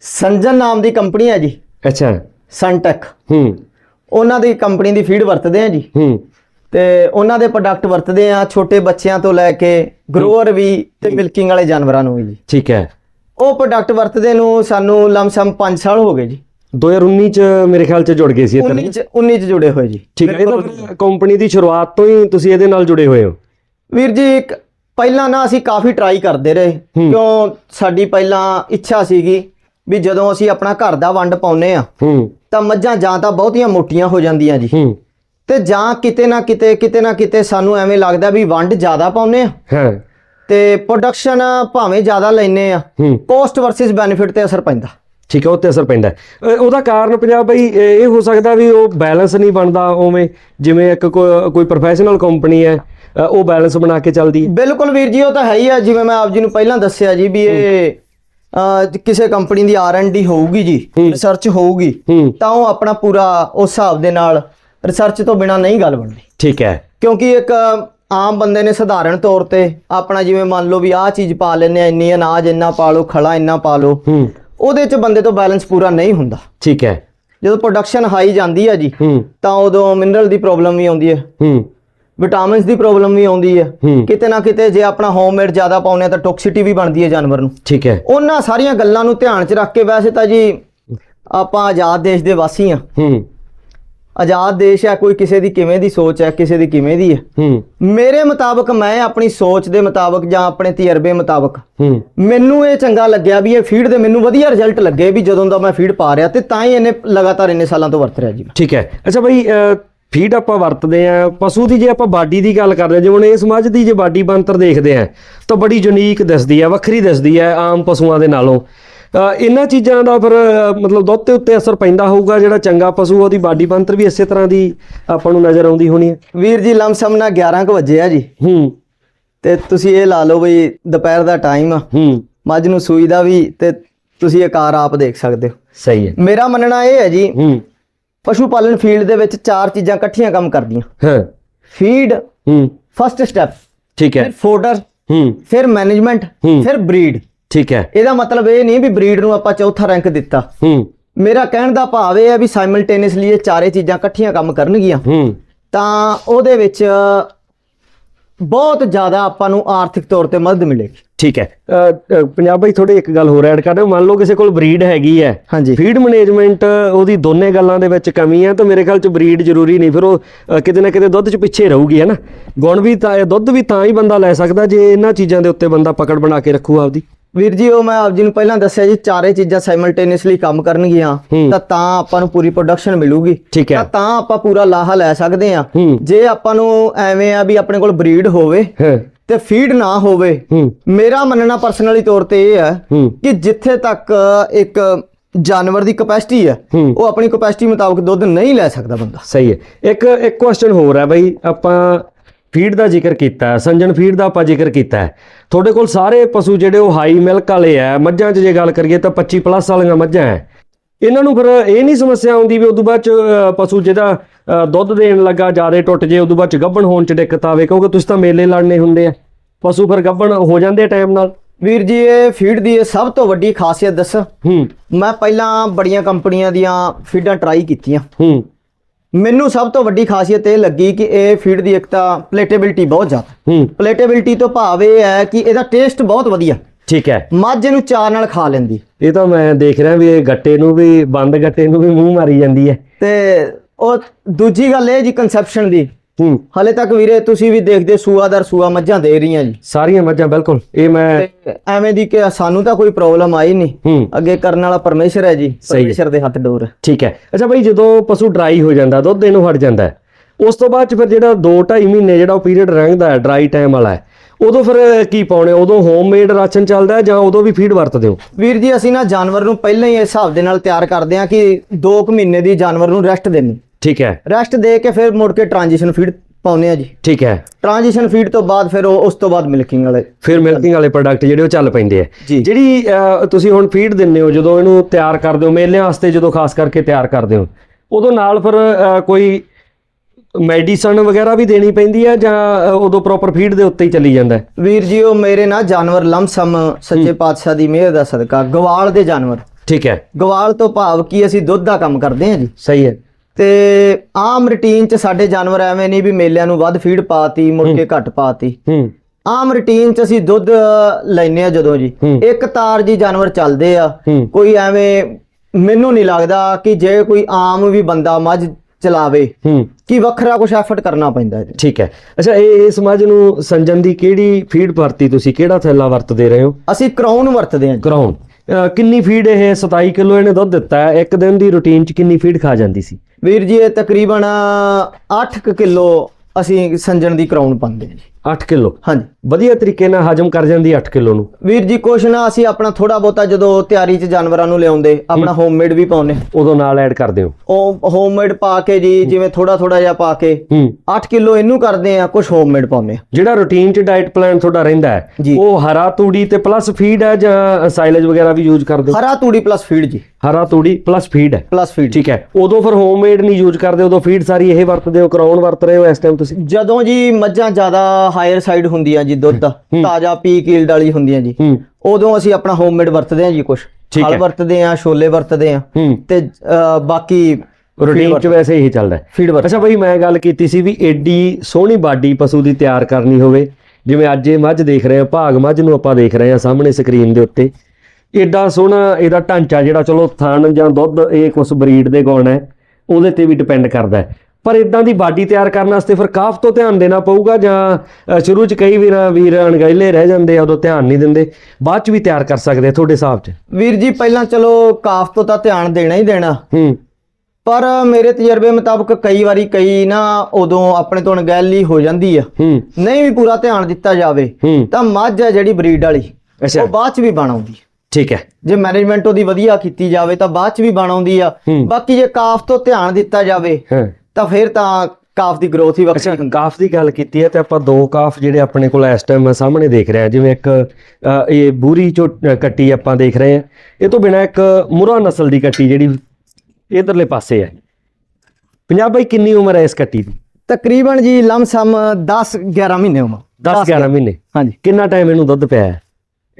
[SPEAKER 2] ਸੰਜਨ ਨਾਮ ਦੀ ਕੰਪਨੀ ਹੈ ਜੀ।
[SPEAKER 1] ਅੱਛਾ।
[SPEAKER 2] ਸਨਟੈਕ
[SPEAKER 1] ਹੂੰ।
[SPEAKER 2] ਉਹਨਾਂ ਦੀ ਕੰਪਨੀ ਦੀ ਫੀਡ ਵਰਤਦੇ ਆ ਜੀ।
[SPEAKER 1] ਹੂੰ।
[SPEAKER 2] ਤੇ ਉਹਨਾਂ ਦੇ ਪ੍ਰੋਡਕਟ ਵਰਤਦੇ ਆ ਛੋਟੇ ਬੱਚਿਆਂ ਤੋਂ ਲੈ ਕੇ ਗਰੋਅਰ ਵੀ ਤੇ ਮਿਲਕਿੰਗ ਵਾਲੇ ਜਾਨਵਰਾਂ ਨੂੰ ਵੀ ਜੀ।
[SPEAKER 1] ਠੀਕ ਹੈ।
[SPEAKER 2] ਉਹ ਪ੍ਰੋਡਕਟ ਵਰਤਦੇ ਨੂੰ ਸਾਨੂੰ ਲਮਸਮ 5 ਸਾਲ ਹੋ ਗਏ ਜੀ।
[SPEAKER 1] 2019 ਚ ਮੇਰੇ ਖਿਆਲ ਚ ਜੁੜ ਗਏ ਸੀ ਇਹ ਤਾਂ
[SPEAKER 2] 19 ਚ 19 ਚ ਜੁੜੇ ਹੋਏ ਜੀ।
[SPEAKER 1] ਠੀਕ ਹੈ ਇਹ ਤਾਂ ਕੰਪਨੀ ਦੀ ਸ਼ੁਰੂਆਤ ਤੋਂ ਹੀ ਤੁਸੀਂ ਇਹਦੇ ਨਾਲ ਜੁੜੇ ਹੋਏ ਹੋ।
[SPEAKER 2] ਵੀਰ ਜੀ ਇੱਕ- ਪਹਿਲਾਂ ਨਾ ਅਸੀਂ ਕਾਫੀ ਟਰਾਈ ਕਰਦੇ ਰਹੇ। ਕਿਉਂ? ਸਾਡੀ ਪਹਿਲਾਂ ਇੱਛਾ ਸੀਗੀ ਵੀ ਜਦੋਂ ਅਸੀਂ ਆਪਣਾ ਘਰ ਦਾ ਵੰਡ ਪਾਉਨੇ ਆ
[SPEAKER 1] ਹੂੰ।
[SPEAKER 2] ਤਾਂ ਮੱਝਾਂ ਜਾਂ ਤਾਂ ਬਹੁਤੀਆਂ ਮੋਟੀਆਂ ਹੋ ਜਾਂਦੀਆਂ ਜੀ।
[SPEAKER 1] ਹੂੰ।
[SPEAKER 2] ਤੇ ਜਾਂ ਕਿਤੇ ਨਾ ਕਿਤੇ ਕਿਤੇ ਨਾ ਕਿਤੇ ਸਾਨੂੰ ਐਵੇਂ ਲੱਗਦਾ ਵੀ ਵੰਡ ਜ਼ਿਆਦਾ ਪਾਉਨੇ ਆ।
[SPEAKER 1] ਹਾਂ।
[SPEAKER 2] ਤੇ ਪ੍ਰੋਡਕਸ਼ਨ ਭਾਵੇਂ ਜ਼ਿਆਦਾ ਲੈਨੇ ਆ ਕੋਸਟ ਵਰਸਸ ਬੈਨੀਫਿਟ ਤੇ ਅਸਰ ਪੈਂਦਾ।
[SPEAKER 1] ਠੀਕ ਹੈ ਉਹ ਤੇ ਅਸਰ ਪੈਂਦਾ ਉਹਦਾ ਕਾਰਨ ਪੰਜਾਬ ਬਈ ਇਹ ਹੋ ਸਕਦਾ ਵੀ ਉਹ ਬੈਲੈਂਸ ਨਹੀਂ ਬਣਦਾ ਉਵੇਂ ਜਿਵੇਂ ਇੱਕ ਕੋਈ ਪ੍ਰੋਫੈਸ਼ਨਲ ਕੰਪਨੀ ਹੈ ਉਹ ਬੈਲੈਂਸ ਬਣਾ ਕੇ ਚੱਲਦੀ ਹੈ।
[SPEAKER 2] ਬਿਲਕੁਲ ਵੀਰ ਜੀ ਉਹ ਤਾਂ ਹੈ ਹੀ ਆ ਜਿਵੇਂ ਮੈਂ ਆਪ ਜੀ ਨੂੰ ਪਹਿਲਾਂ ਦੱਸਿਆ ਜੀ ਵੀ ਇਹ ਕਿਸੇ ਕੰਪਨੀ ਦੀ ਆਰ&ਡੀ ਹੋਊਗੀ ਜੀ ਰਿਸਰਚ ਹੋਊਗੀ ਤਾਂ ਉਹ ਆਪਣਾ ਪੂਰਾ ਉਸ ਹਿਸਾਬ ਦੇ ਨਾਲ ਰਿਸਰਚ ਤੋਂ ਬਿਨਾ ਨਹੀਂ ਗੱਲ ਬਣਦੀ।
[SPEAKER 1] ਠੀਕ ਹੈ।
[SPEAKER 2] ਕਿਉਂਕਿ ਇੱਕ ਆਮ ਬੰਦੇ ਨੇ ਸਧਾਰਨ ਤੌਰ ਤੇ ਆਪਣਾ ਜਿਵੇਂ ਮੰਨ ਲਓ ਵੀ ਆਹ ਚੀਜ਼ ਪਾ ਲੈਨੇ ਆ ਇੰਨੀ ਅਨਾਜ ਇੰਨਾ ਪਾ ਲਓ ਖਲਾ ਇੰਨਾ ਪਾ ਲਓ
[SPEAKER 1] ਹੂੰ।
[SPEAKER 2] ਉਹਦੇ ਚ ਬੰਦੇ ਤੋਂ ਬੈਲੈਂਸ ਪੂਰਾ ਨਹੀਂ ਹੁੰਦਾ।
[SPEAKER 1] ਠੀਕ ਹੈ।
[SPEAKER 2] ਜਦੋਂ ਪ੍ਰੋਡਕਸ਼ਨ ਹਾਈ ਜਾਂਦੀ ਹੈ ਜੀ ਤਾਂ ਉਦੋਂ ਮਿਨਰਲ ਦੀ ਪ੍ਰੋਬਲਮ ਵੀ ਆਉਂਦੀ ਹੈ
[SPEAKER 1] ਹੂੰ।
[SPEAKER 2] ਵਿਟਾਮਿਨਸ ਦੀ ਪ੍ਰੋਬਲਮ ਵੀ ਆਉਂਦੀ ਹੈ। ਕਿਤੇ ਨਾ ਕਿਤੇ ਜੇ ਆਪਣਾ ਹੋਮਮੇਡ ਜ਼ਿਆਦਾ ਪਾਉਂਦੇ ਆ ਤਾਂ ਟੌਕਸਿਟੀ ਵੀ ਬਣਦੀ ਹੈ ਜਾਨਵਰ ਨੂੰ।
[SPEAKER 1] ਠੀਕ ਹੈ।
[SPEAKER 2] ਉਹਨਾਂ ਸਾਰੀਆਂ ਗੱਲਾਂ ਨੂੰ ਧਿਆਨ 'ਚ ਰੱਖ ਕੇ ਵੈਸੇ ਤਾਂ ਜੀ ਆਪਾਂ ਆਜ਼ਾਦ ਦੇਸ਼ ਦੇ ਵਾਸੀ ਆ।
[SPEAKER 1] ਹੂੰ।
[SPEAKER 2] ਆਜ਼ਾਦ ਦੇਸ਼ ਹੈ ਕੋਈ ਕਿਸੇ ਦੀ ਕਿਵੇਂ ਦੀ ਸੋਚ ਹੈ ਕਿਸੇ ਦੀ ਕਿਵੇਂ ਦੀ ਹੈ।
[SPEAKER 1] ਹੂੰ।
[SPEAKER 2] ਮੇਰੇ ਮੁਤਾਬਕ ਮੈਂ ਆਪਣੀ ਸੋਚ ਦੇ ਮੁਤਾਬਕ ਜਾਂ ਆਪਣੇ ਤਜਰਬੇ ਮੁਤਾਬਕ
[SPEAKER 1] ਹੂੰ।
[SPEAKER 2] ਮੈਨੂੰ ਇਹ ਚੰਗਾ ਲੱਗਿਆ ਵੀ ਇਹ ਫੀਡ ਦੇ ਮੈਨੂੰ ਵਧੀਆ ਰਿਜ਼ਲਟ ਲੱਗੇ ਵੀ ਜਦੋਂ ਦਾ ਮੈਂ ਫੀਡ ਪਾ ਰਿਹਾ ਤੇ ਤਾਂ ਹੀ ਇਹਨੇ ਲਗਾਤਾਰ ਇੰਨੇ ਸਾਲਾਂ ਤੋਂ ਵਰਤ ਰਿਹਾ ਜੀ।
[SPEAKER 1] ਠੀਕ ਹੈ। ਅੱਛਾ ਬਈ ਫੀਡ ਆਪਾਂ ਵਰਤਦੇ ਆ ਪਸ਼ੂ ਦੀ ਜੇ ਆਪਾਂ ਬਾਡੀ ਦੀ ਗੱਲ ਕਰਦੇ ਜਿਵੇਂ ਇਸ ਮੱਝ ਦੀ ਜੇ ਬਾਡੀ ਬੰਤਰ ਦੇਖਦੇ ਆ ਤਾਂ ਬੜੀ ਯੂਨੀਕ ਦਿਸਦੀ ਹੈ ਵੱਖਰੀ ਦਿਸਦੀ ਹੈ ਆਮ ਪਸ਼ੂਆਂ ਦੇ ਨਾਲੋਂ। ਇਹਨਾਂ ਚੀਜ਼ਾਂ ਦਾ ਫਿਰ ਮਤਲਬ ਦੁੱਧ ਦੇ ਉੱਤੇ ਅਸਰ ਪੈਂਦਾ ਹੋਊਗਾ ਜਿਹੜਾ ਚੰਗਾ ਪਸ਼ੂ ਉਹਦੀ ਬਾਡੀ ਬੰਤਰ ਵੀ ਇਸੇ ਤਰ੍ਹਾਂ ਦੀ ਆਪਾਂ ਨੂੰ ਨਜ਼ਰ ਆਉਂਦੀ ਹੋਣੀ ਹੈ।
[SPEAKER 2] ਵੀਰ ਜੀ ਲਮਸਮ ਨਾਲ 11 ਕੁ ਵਜੇ ਆ ਜੀ।
[SPEAKER 1] ਹੂੰ।
[SPEAKER 2] ਤੇ ਤੁਸੀਂ ਇਹ ਲਾ ਲਓ ਬਈ ਦੁਪਹਿਰ ਦਾ ਟਾਈਮ ਆ।
[SPEAKER 1] ਹੂੰ।
[SPEAKER 2] ਮੱਝ ਨੂੰ ਸੂਈ ਦਾ ਵੀ ਤੇ ਤੁਸੀਂ ਇਹ ਕਾਰ ਆਪ ਦੇਖ ਸਕਦੇ ਹੋ।
[SPEAKER 1] ਸਹੀ ਹੈ।
[SPEAKER 2] ਮੇਰਾ ਮੰਨਣਾ ਇਹ ਹੈ ਜੀ
[SPEAKER 1] ਹੂੰ।
[SPEAKER 2] ਪਸ਼ੂ ਪਾਲਣ ਫੀਲਡ ਦੇ ਵਿੱਚ ਚਾਰ ਚੀਜ਼ਾਂ ਇਕੱਠੀਆਂ ਕੰਮ ਕਰਦੀਆਂ।
[SPEAKER 1] ਹਾਂ।
[SPEAKER 2] ਫੀਡ
[SPEAKER 1] ਹੂੰ।
[SPEAKER 2] ਫਸਟ ਸਟੈਪ
[SPEAKER 1] ਠੀਕ
[SPEAKER 2] ਫਿਰ
[SPEAKER 1] ਹੈ
[SPEAKER 2] ਫੋਡਰ
[SPEAKER 1] ਹੂੰ।
[SPEAKER 2] ਫਿਰ ਮੈਨੇਜਮੈਂਟ। ਫਿਰ ਬਰੀਡ
[SPEAKER 1] ਠੀਕ ਹੈ।
[SPEAKER 2] ਇਹਦਾ ਮਤਲਬ ਇਹ ਨਹੀਂ ਵੀ ਬਰੀਡ ਨੂੰ ਆਪਾਂ ਚੌਥਾ ਰੈਂਕ ਦਿੱਤਾ।
[SPEAKER 1] ਹੂੰ।
[SPEAKER 2] ਮੇਰਾ ਕਹਿਣ ਦਾ ਭਾਵ ਇਹ ਹੈ ਵੀ ਸਾਈਮਲਟੇਨੀਅਸਲੀ ਇਹ ਚਾਰੇ ਚੀਜ਼ਾਂ ਇਕੱਠੀਆਂ ਕੰਮ ਕਰਨਗੀਆਂ।
[SPEAKER 1] ਹੂੰ।
[SPEAKER 2] ਤਾਂ ਉਹਦੇ ਵਿੱਚ ਬਹੁਤ ਜ਼ਿਆਦਾ ਆਪਾਂ ਨੂੰ ਆਰਥਿਕ ਤੌਰ ਤੇ ਮਦਦ ਮਿਲੇਗੀ।
[SPEAKER 1] ਠੀਕ ਹੈ। ਪੰਜਾਬ ਥੋੜੇ ਇੱਕ ਗੱਲ ਹੋਰ ਐਡ ਕਰ ਦਿਓ। ਮੰਨ ਲਓ ਕਿਸੇ ਕੋਲ ਬਰੀਡ ਹੈਗੀ ਹੈ।
[SPEAKER 2] ਹਾਂਜੀ।
[SPEAKER 1] ਫੀਡ ਮੈਨੇਜਮੈਂਟ ਉਹਦੀ ਦੋਨੇ ਗੱਲਾਂ ਦੇ ਵਿੱਚ ਕਮੀ ਹੈ ਤਾਂ ਮੇਰੇ ਖਿਆਲ ਚ ਬਰੀਡ ਜ਼ਰੂਰੀ ਨਹੀਂ। ਫਿਰ ਉਹ ਕਿਤੇ ਨਾ ਕਿਤੇ ਦੁੱਧ ਚ ਪਿੱਛੇ ਰਹੂਗੀ ਹੈ ਨਾ? ਗੁਣ ਵੀ ਤਾਂ ਦੁੱਧ ਵੀ ਤਾਂ ਹੀ ਬੰਦਾ ਲੈ ਸਕਦਾ ਜੇ ਇਹਨਾਂ ਚੀਜ਼ਾਂ ਦੇ ਉੱਤੇ ਬੰਦਾ ਪਕੜ ਬਣਾ ਕੇ ਰੱਖੂ ਆਪਦੀ।
[SPEAKER 2] ਵੀਰ ਜੀ ਉਹ ਮੈਂ ਆਪ ਜੀ ਨੂੰ ਪਹਿਲਾਂ ਦੱਸਿਆ ਜੀ ਚਾਰੇ ਚੀਜ਼ਾਂ ਸਾਈਮਲਟੇਨੀਅਸਲੀ ਕੰਮ ਕਰਨਗੀਆਂ। ਤਾਂ ਤਾਂ ਆਪਾਂ ਨੂੰ ਪੂਰੀ ਪ੍ਰੋਡਕਸ਼ਨ ਮਿਲੂਗੀ। ਤਾਂ ਤਾਂ ਆਪਾਂ ਪੂਰਾ ਲਾਹਾ ਲੈ ਸਕਦੇ ਆ ਜੇ ਆਪਾਂ ਨੂੰ ਐਵੇਂ ਆ ਵੀ ਆਪਣੇ ਕੋਲ ਬਰੀਡ ਹੋਵੇ ਤੇ ਫੀਡ ਨਾ ਹੋਵੇ ਮੇਰਾ ਮੰਨਣਾ ਪਰਸਨਲੀ ਤੌਰ ਤੇ ਇਹ ਹੈ ਕਿ ਜਿੱਥੇ ਤੱਕ ਇੱਕ ਜਾਨਵਰ ਦੀ ਕਪੈਸਿਟੀ ਹੂੰ। ਉਹ ਆਪਣੀ ਕਪੈਸਿਟੀ ਮੁਤਾਬਕ ਦੁੱਧ ਨਹੀਂ ਲੈ ਸਕਦਾ ਬੰਦਾ।
[SPEAKER 1] ਸਹੀ ਹੈ। ਇੱਕ ਇੱਕ ਕੁਐਸਚਨ ਹੋਰ ਹੈ ਬਈ ਆਪਾਂ ਫੀਡ ਦਾ ਜ਼ਿਕਰ ਕੀਤਾ ਹੈ, ਸੰਜਨ ਫੀਡ ਦਾ ਆਪਾਂ ਜ਼ਿਕਰ ਕੀਤਾ। ਤੁਹਾਡੇ ਕੋਲ ਸਾਰੇ ਪਸ਼ੂ ਜਿਹੜੇ ਉਹ ਹਾਈ ਮਿਲਕ ਵਾਲੇ ਆ ਮੱਝਾਂ 'ਚ ਜੇ ਗੱਲ ਕਰੀਏ ਤਾਂ 25 ਪਲੱਸ ਵਾਲੀਆਂ ਮੱਝਾਂ ਹੈ। ਇਹਨਾਂ ਨੂੰ ਫਿਰ ਇਹ ਨਹੀਂ ਸਮੱਸਿਆ ਆਉਂਦੀ ਵੀ ਉਦੋਂ ਬਾਅਦ ਚ ਪਸ਼ੂ ਜਿਹਦਾ ਦੁੱਧ ਦੇਣ ਲੱਗਾ ਜ਼ਿਆਦਾ ਟੁੱਟ ਜੇ ਉਦੋਂ ਬਾਅਦ ਚ ਗੱਭਣ ਹੋਣ ਚ ਦਿੱਕਤ ਆਵੇ ਕਿਉਂਕਿ ਤੁਸੀਂ ਤਾਂ ਮੇਲੇ ਲੜਨੇ ਹੁੰਦੇ ਆ। ਪਸ਼ੂ ਫਿਰ ਗੱਭਣ ਹੋ ਜਾਂਦੇ ਟਾਈਮ ਨਾਲ।
[SPEAKER 2] ਵੀਰ ਜੀ ਇਹ ਫੀਡ ਦੀ ਇਹ ਸਭ ਤੋਂ ਵੱਡੀ ਖਾਸੀਅਤ ਦੱਸਾਂ।
[SPEAKER 1] ਹੂੰ।
[SPEAKER 2] ਮੈਂ ਪਹਿਲਾਂ ਬੜੀਆਂ ਕੰਪਨੀਆਂ ਦੀਆਂ ਫੀਡਾਂ ਟਰਾਈ ਕੀਤੀਆਂ।
[SPEAKER 1] ਹੂੰ।
[SPEAKER 2] ਮੈਨੂੰ ਸਭ ਤੋਂ ਵੱਡੀ ਖਾਸੀਅਤ ਇਹ ਲੱਗੀ ਕਿ ਇਹ ਫੀਡ ਦੀ ਇੱਕ ਤਾਂ ਪਲੇਟੇਬਿਲਟੀ ਬਹੁਤ ਜ਼ਿਆਦਾ।
[SPEAKER 1] ਹੂੰ।
[SPEAKER 2] ਪਲੇਟੇਬਿਲਟੀ ਤੋਂ ਭਾਵ ਇਹ ਹੈ ਕਿ ਇਹਦਾ ਟੇਸਟ ਬਹੁਤ ਵਧੀਆ।
[SPEAKER 1] ਠੀਕ ਹੈ।
[SPEAKER 2] ਮੱਝ ਨੂੰ ਚਾਰ ਨਾਲ ਖਾ ਲੈਂਦੀ।
[SPEAKER 1] ਇਹ ਤਾਂ ਮੈਂ ਦੇਖ ਰਿਹਾ ਵੀ ਇਹ ਗੱਟੇ ਨੂੰ ਵੀ ਬੰਦ ਗੱਟੇ ਨੂੰ ਵੀ ਮੂੰਹ ਮਾਰੀ ਜਾਂਦੀ ਹੈ।
[SPEAKER 2] ਤੇ ਉਹ ਦੂਜੀ ਗੱਲ ਇਹ ਜੀ ਕਨਸੈਪਸ਼ਨ ਦੀ
[SPEAKER 1] ਹੂੰ।
[SPEAKER 2] ਹਲੇ ਤੱਕ ਵੀਰੇ ਤੁਸੀਂ ਵੀ ਦੇਖਦੇ ਸੂਆਦਰ ਸੂਆ ਮੱਝਾਂ ਦੇ ਰਹੀਆਂ ਜੀ।
[SPEAKER 1] ਸਾਰੀਆਂ ਮੱਝਾਂ ਬਿਲਕੁਲ। ਇਹ ਮੈਂ
[SPEAKER 2] ਤੇ ਐਵੇਂ ਦੀ ਕਿ ਸਾਨੂੰ ਤਾਂ ਕੋਈ ਪ੍ਰੋਬਲਮ ਆਈ ਨਹੀਂ।
[SPEAKER 1] ਹੂੰ।
[SPEAKER 2] ਅੱਗੇ ਕਰਨ ਵਾਲਾ ਪਰਮੇਸ਼ਰ ਹੈ ਜੀ
[SPEAKER 1] ਸਹੀ ਹੈ।
[SPEAKER 2] ਪਰਮੇਸ਼ਰ ਦੇ ਹੱਥ ਡੋਰ। ਹੈ
[SPEAKER 1] ਠੀਕ ਹੈ। ਅੱਛਾ ਭਾਈ ਜਦੋਂ ਪਸ਼ੂ ਡਰਾਈ ਹੋ ਜਾਂਦਾ ਦੁੱਧ ਦੇਣੋਂ ਹਟ ਜਾਂਦਾ ਹੈ ਉਸ ਤੋਂ ਬਾਅਦ ਚ ਫਿਰ ਜਿਹੜਾ 2.5 ਮਹੀਨੇ ਜਿਹੜਾ ਉਹ ਪੀਰੀਅਡ ਰਹਿੰਦਾ ਹੈ ਡਰਾਈ ਟਾਈਮ ਵਾਲਾ ਹੈ ਉਦੋਂ ਫਿਰ ਕੀ ਪਾਉਣੇ? ਉਦੋਂ ਹੋਮਮੇਡ ਰਾਸ਼ਨ ਚੱਲਦਾ ਹੈ ਜਾਂ ਉਦੋਂ ਵੀ ਫੀਡ ਵਰਤਦੇ ਹੋ?
[SPEAKER 2] ਵੀਰ ਜੀ ਅਸੀਂ ਨਾ ਜਾਨਵਰ ਨੂੰ ਪਹਿਲਾਂ ਹੀ ਇਸ ਹਿਸਾਬ ਦੇ ਨਾਲ ਤਿਆਰ ਕਰਦੇ ਹਾਂ ਕਿ 2 ਕੁ ਮਹੀਨੇ ਦੀ ਜਾਨਵਰ ਨੂੰ ਰੈਸਟ ਦੇਣੀ
[SPEAKER 1] ਠੀਕ ਹੈ।
[SPEAKER 2] ਰੈਸਟ ਦੇ ਕੇ ਫਿਰ ਮੁੜ ਕੇ ਟ੍ਰਾਂਜੀਸ਼ਨ ਫੀਡ ਪਾਉਂਦੇ ਆ ਜੀ।
[SPEAKER 1] ਠੀਕ ਹੈ।
[SPEAKER 2] ਟ੍ਰਾਂਜੀਸ਼ਨ ਫੀਡ ਤੋਂ ਬਾਅਦ ਫਿਰ ਉਹ ਉਸ ਤੋਂ ਬਾਅਦ ਮਿਲਕਿੰਗ ਵਾਲੇ।
[SPEAKER 1] ਫਿਰ ਮਿਲਕਿੰਗ ਵਾਲੇ ਪ੍ਰੋਡਕਟ ਜਿਹੜੇ ਉਹ ਚੱਲ ਪੈਂਦੇ ਆ। ਜਿਹੜੀ ਤੁਸੀਂ ਹੁਣ ਫੀਡ ਦਿੰਦੇ ਹੋ ਜਦੋਂ ਇਹਨੂੰ ਤਿਆਰ ਕਰਦੇ ਹੋ ਮੇਲਿਆਂ ਵਾਸਤੇ ਜਦੋਂ ਖਾਸ ਕਰਕੇ ਤਿਆਰ ਕਰਦੇ ਹੋ ਉਦੋਂ ਨਾਲ ਫਿਰ ਕੋਈ ਮੈਡੀਸਨ ਵਗੈਰਾ ਵੀ ਦੇਣੀ ਪੈਂਦੀ ਹੈ ਜਾਂ ਉਦੋਂ ਪ੍ਰੋਪਰ ਫੀਡ ਦੇ ਉੱਤੇ ਹੀ ਚੱਲੀ ਜਾਂਦਾ
[SPEAKER 2] ਵੀਰ ਜੀ ਉਹ ਮੇਰੇ ਨਾ ਜਾਨਵਰ ਲਮਸਮ ਸੱਚੇ ਪਾਤਸ਼ਾਹ ਦੀ ਮਿਹਰ ਦਾ ਸਦਕਾ ਗਵਾਲ ਦੇ ਜਾਨਵਰ।
[SPEAKER 1] ਠੀਕ ਹੈ।
[SPEAKER 2] ਗਵਾਲ ਤੋਂ ਭਾਵ ਕੀ ਅਸੀਂ ਦੁੱਧ ਦਾ ਕੰਮ ਕਰਦੇ ਹਾਂ ਜੀ।
[SPEAKER 1] ਸਹੀ ਹੈ।
[SPEAKER 2] ਤੇ ਆਮ ਰੁਟੀਨ ਚ ਸਾਡੇ ਜਾਨਵਰ ਐਵੇਂ ਨਹੀਂ ਵੀ ਮੇਲਿਆਂ ਨੂੰ ਵੱਧ ਫੀਡ ਪਾਤੀ ਮੁੜ ਕੇ ਘੱਟ ਪਾਤੀ।
[SPEAKER 1] ਹੂੰ।
[SPEAKER 2] ਆਮ ਰੁਟੀਨ ਚ ਅਸੀਂ ਦੁੱਧ ਲੈਨੇ ਆ ਜਦੋਂ ਜੀ। ਇੱਕ ਤਾਰ ਜੀ ਜਾਨਵਰ ਚੱਲਦੇ ਆ। ਕੋਈ ਐਵੇਂ ਮੈਨੂੰ ਨਹੀਂ ਲੱਗਦਾ ਕਿ ਜੇ ਕੋਈ ਆਮ ਵੀ ਬੰਦਾ ਮੱਝ ਚਲਾਵੇ
[SPEAKER 1] ਹੂੰ।
[SPEAKER 2] ਕਿ ਵੱਖਰਾ ਕੁਝ ਐਫਰਟ ਕਰਨਾ ਪੈਂਦਾ ਹੈ
[SPEAKER 1] ਠੀਕ ਹੈ। ਅੱਛਾ ਇਹ ਇਸ ਮੱਝ ਨੂੰ ਸੰਜਨ ਦੀ ਕਿਹੜੀ ਫੀਡ ਵਰਤੀ ਤੁਸੀਂ? ਕਿਹੜਾ ਥੈਲਾ ਵਰਤਦੇ ਰਹੇ ਹੋ?
[SPEAKER 2] ਅਸੀਂ ਕਰਾਉਨ ਵਰਤਦੇ ਹਾਂ
[SPEAKER 1] ਅਹ ਕਿੰਨੀ ਫੀਡ ਇਹ 27 ਕਿਲੋ ਇਹਨੇ ਦੁੱਧ ਦਿੱਤਾ ਹੈ? ਇੱਕ ਦਿਨ ਦੀ ਰੁਟੀਨ ਚ ਕਿੰਨੀ ਫੀਡ ਖਾ ਜਾਂਦੀ ਸੀ?
[SPEAKER 2] ਵੀਰ ਜੀ ਇਹ ਤਕਰੀਬਨ 8 ਕਿਲੋ ਅਸੀਂ ਸੰਜਣ ਦੀ ਕਰਾਉਨ ਪਾਉਂਦੇ ਹਾਂ ਜੀ।
[SPEAKER 1] 8 ਕਿਲੋ।
[SPEAKER 2] ਹਾਂਜੀ।
[SPEAKER 1] ਵਧੀਆ ਤਰੀਕੇ ਨਾਲ ਹਜਮ ਕਰ ਜਾਂਦੀ 8 ਕਿਲੋ ਨੂੰ।
[SPEAKER 2] ਵੀਰ ਜੀ ਕੁਛ ਨਾ ਅਸੀਂ ਆਪਣਾ ਥੋੜਾ ਬਹੁਤਾ ਜਦੋਂ ਤਿਆਰੀ 'ਚ ਜਾਨਵਰਾਂ ਨੂੰ ਲਿਆਉਂਦੇ ਆਪਣਾ ਹੋਮਮੇਡ ਵੀ ਪਾਉਂਦੇ।
[SPEAKER 1] ਉਦੋਂ ਨਾਲ ਐਡ ਕਰਦੇ ਹੋ
[SPEAKER 2] ਉਹ ਹੋਮਮੇਡ ਪਾ ਕੇ ਜੀ ਜਿਵੇਂ ਥੋੜਾ ਥੋੜਾ ਜਿਹਾ ਪਾ ਕੇ।
[SPEAKER 1] ਹੂੰ।
[SPEAKER 2] 8 ਕਿਲੋ ਇਹਨੂੰ ਕਰਦੇ ਆ ਕੁਝ ਹੋਮਮੇਡ ਪਾਉਂਦੇ
[SPEAKER 1] ਜਿਹੜਾ ਰੁਟੀਨ ਚ ਡਾਈਟ ਪਲਾਨ ਤੁਹਾਡਾ ਰਹਿੰਦਾ ਹੈ। ਉਹ ਹਰਾ ਤੂੜੀ ਤੇ ਪਲੱਸ ਫੀਡ ਹੈ ਜਾਂ ਸਾਈਲੇਜ ਵਗੈਰਾ ਵੀ ਯੂਜ਼ ਕਰਦੇ ਹੋ?
[SPEAKER 2] ਹਰਾ ਤੂੜੀ ਪਲੱਸ ਫੀਡ ਜੀ।
[SPEAKER 1] ਹਰਾ ਤੂੜੀ ਪਲੱਸ ਫੀਡ ਹੈ।
[SPEAKER 2] ਪਲੱਸ ਫੀਡ
[SPEAKER 1] ਠੀਕ ਹੈ। ਉਦੋਂ ਫਿਰ ਹੋਮਮੇਡ ਨਹੀਂ ਯੂਜ਼ ਕਰਦੇ ਉਦੋਂ ਫੀਡ ਸਾਰੀ ਇਹ ਵਰਤਦੇ ਹੋ ਕਰਾਉਣ ਵਰਤ ਰਹੇ ਹੋ ਇਸ ਟਾਈਮ ਤੁਸੀਂ?
[SPEAKER 2] ਜਦੋਂ ਜੀ ਮੱਝਾਂ ਜ਼ਿਆਦਾ ਹਾਇਰ ਸਾਈਡ ਹੁੰਦੀਆਂ ਜੀ ਦੁੱਧ ਤਾਜ਼ਾ ਪੀ ਕੀਲਡ ਵਾਲੀ ਹੁੰਦੀਆਂ ਜੀ।
[SPEAKER 1] ਹੂੰ।
[SPEAKER 2] ਉਦੋਂ ਅਸੀਂ ਆਪਣਾ ਹੋਮਮੇਡ ਵਰਤਦੇ ਆ ਜੀ ਕੁਝ ਹਲ
[SPEAKER 1] ਹੈ।
[SPEAKER 2] ਵਰਤਦੇ ਆ ਛੋਲੇ ਵਰਤਦੇ ਆ
[SPEAKER 1] ਹੂੰ।
[SPEAKER 2] ਤੇ ਬਾਕੀ
[SPEAKER 1] ਰੁਟੀਨ ਚ ਵੈਸੇ ਇਹੀ ਚੱਲਦਾ ਹੈ।
[SPEAKER 2] ਫੀਡ ਵਰਤ
[SPEAKER 1] ਅੱਛਾ ਭਾਈ ਮੈਂ ਗੱਲ ਕੀਤੀ ਸੀ ਵੀ ਏਡੀ ਸੋਹਣੀ ਬਾਡੀ ਪਸ਼ੂ ਦੀ ਤਿਆਰ ਕਰਨੀ ਹੋਵੇ। ਜਿਵੇਂ ਅੱਜ ਇਹ ਮੱਝ ਦੇਖ ਰਹੇ ਆ ਭਾਗ ਮੱਝ ਨੂੰ ਆਪਾਂ ਦੇਖ ਰਹੇ ਆ ਸਾਹਮਣੇ ਸਕਰੀਨ ਦੇ ਉੱਤੇ। ਏਡਾ ਸੋਹਣਾ ਇਹਦਾ ਢਾਂਚਾ ਜਿਹੜਾ ਚਲੋ ਥਣ ਜਾਂ ਦੁੱਧ ਇਹ ਕੁਛ ਬਰੀਡ ਦੇ ਗੁਣ ਹੈ ਉਹਦੇ ਤੇ ਵੀ ਡਿਪੈਂਡ ਕਰਦਾ ਹੈ। ਪਰ ਇਦਾਂ ਦੀ ਬਾਡੀ ਤਿਆਰ ਕਰਨ ਵਾਸਤੇ ਫਿਰ ਕਾਫ ਤੋਂ ਧਿਆਨ ਦੇਣਾ ਪਊਗਾ ਜਾਂ ਸ਼ੁਰੂ ਚ ਕਈ ਵੀਰ ਵੀਰ ਅਣਗਹਿਲੇ ਰਹਿ ਜਾਂਦੇ ਆ ਉਦੋਂ ਧਿਆਨ ਨਹੀਂ ਦਿੰਦੇ। ਬਾਅਦ ਚ ਵੀ ਤਿਆਰ ਕਰ ਸਕਦੇ ਆ ਤੁਹਾਡੇ ਹਿਸਾਬ ਚ?
[SPEAKER 2] ਵੀਰ ਜੀ ਪਹਿਲਾਂ ਚਲੋ ਕਾਫ ਤੋਂ ਤਾਂ ਧਿਆਨ ਦੇਣਾ ਹੀ ਦੇਣਾ।
[SPEAKER 1] ਹੂੰ।
[SPEAKER 2] ਪਰ ਮੇਰੇ ਤਜਰਬੇ ਮੁਤਾਬਕ ਕਈ ਵਾਰੀ ਕਈ ਨਾ ਉਦੋਂ ਆਪਣੇ ਤੋਂ ਅਣਗਹਿਲੀ ਹੋ ਜਾਂਦੀ ਆ।
[SPEAKER 1] ਹੂੰ।
[SPEAKER 2] ਨਹੀਂ ਵੀ ਪੂਰਾ ਧਿਆਨ ਦਿੱਤਾ ਜਾਵੇ ਤਾਂ ਮੱਝ ਹੈ ਜਿਹੜੀ ਬਰੀਡ ਵਾਲੀ
[SPEAKER 1] ਅੱਛਾ।
[SPEAKER 2] ਉਹ ਬਾਅਦ ਚ ਵੀ ਬਣ ਆਉਂਦੀ।
[SPEAKER 1] ਠੀਕ ਹੈ।
[SPEAKER 2] ਜੇ ਮੈਨੇਜਮੈਂਟ ਉਹਦੀ ਵਧੀਆ ਕੀਤੀ ਜਾਵੇ ਤਾਂ ਬਾਅਦ ਚ ਵੀ ਬਣ ਆਉਂਦੀ ਆ। ਬਾਕੀ ਜੇ ਕਾਫ ਤੋਂ ਧਿਆਨ ਦਿੱਤਾ ਜਾਵੇ
[SPEAKER 1] ਹਾਂ।
[SPEAKER 2] ਤਾਂ ਫਿਰ ਤਾਂ ਕਾਫ ਦੀ ਗਰੋਥ ਹੀ ਵੱਖਰੀ
[SPEAKER 1] ਅੱਛਾ ਕਾਫ ਦੀ ਗੱਲ ਕੀਤੀ ਹੈ ਤੇ ਆਪਾਂ ਦੋ ਕਾਫ ਜਿਹੜੇ ਆਪਣੇ ਕੋਲ ਇਸ ਟਾਈਮ ਸਾਹਮਣੇ ਦੇਖ ਰਹੇ ਹਾਂ ਜਿਵੇਂ ਇੱਕ ਇਹ ਬੂਰੀ ਚੋ ਕੱਟੀ ਆਪਾਂ ਦੇਖ ਰਹੇ ਹਾਂ। ਇਹ ਤੋਂ ਬਿਨਾ ਇੱਕ ਮੁਰਾ ਨਸਲ ਦੀ ਕੱਟੀ ਜਿਹੜੀ ਇਧਰਲੇ ਪਾਸੇ ਹੈ। ਪੰਜਾਬ ਕਿੰਨੀ ਉਮਰ ਹੈ ਇਸ ਕੱਟੀ ਦੀ?
[SPEAKER 2] ਤਕਰੀਬਨ ਜੀ ਲਮਸਮ 10 11 ਮਹੀਨੇ ਉਮਰ।
[SPEAKER 1] 10 11 ਮਹੀਨੇ।
[SPEAKER 2] ਹਾਂਜੀ।
[SPEAKER 1] ਕਿੰਨਾ ਟਾਈਮ ਇਹਨੂੰ ਦੁੱਧ ਪਿਆ ਹੈ?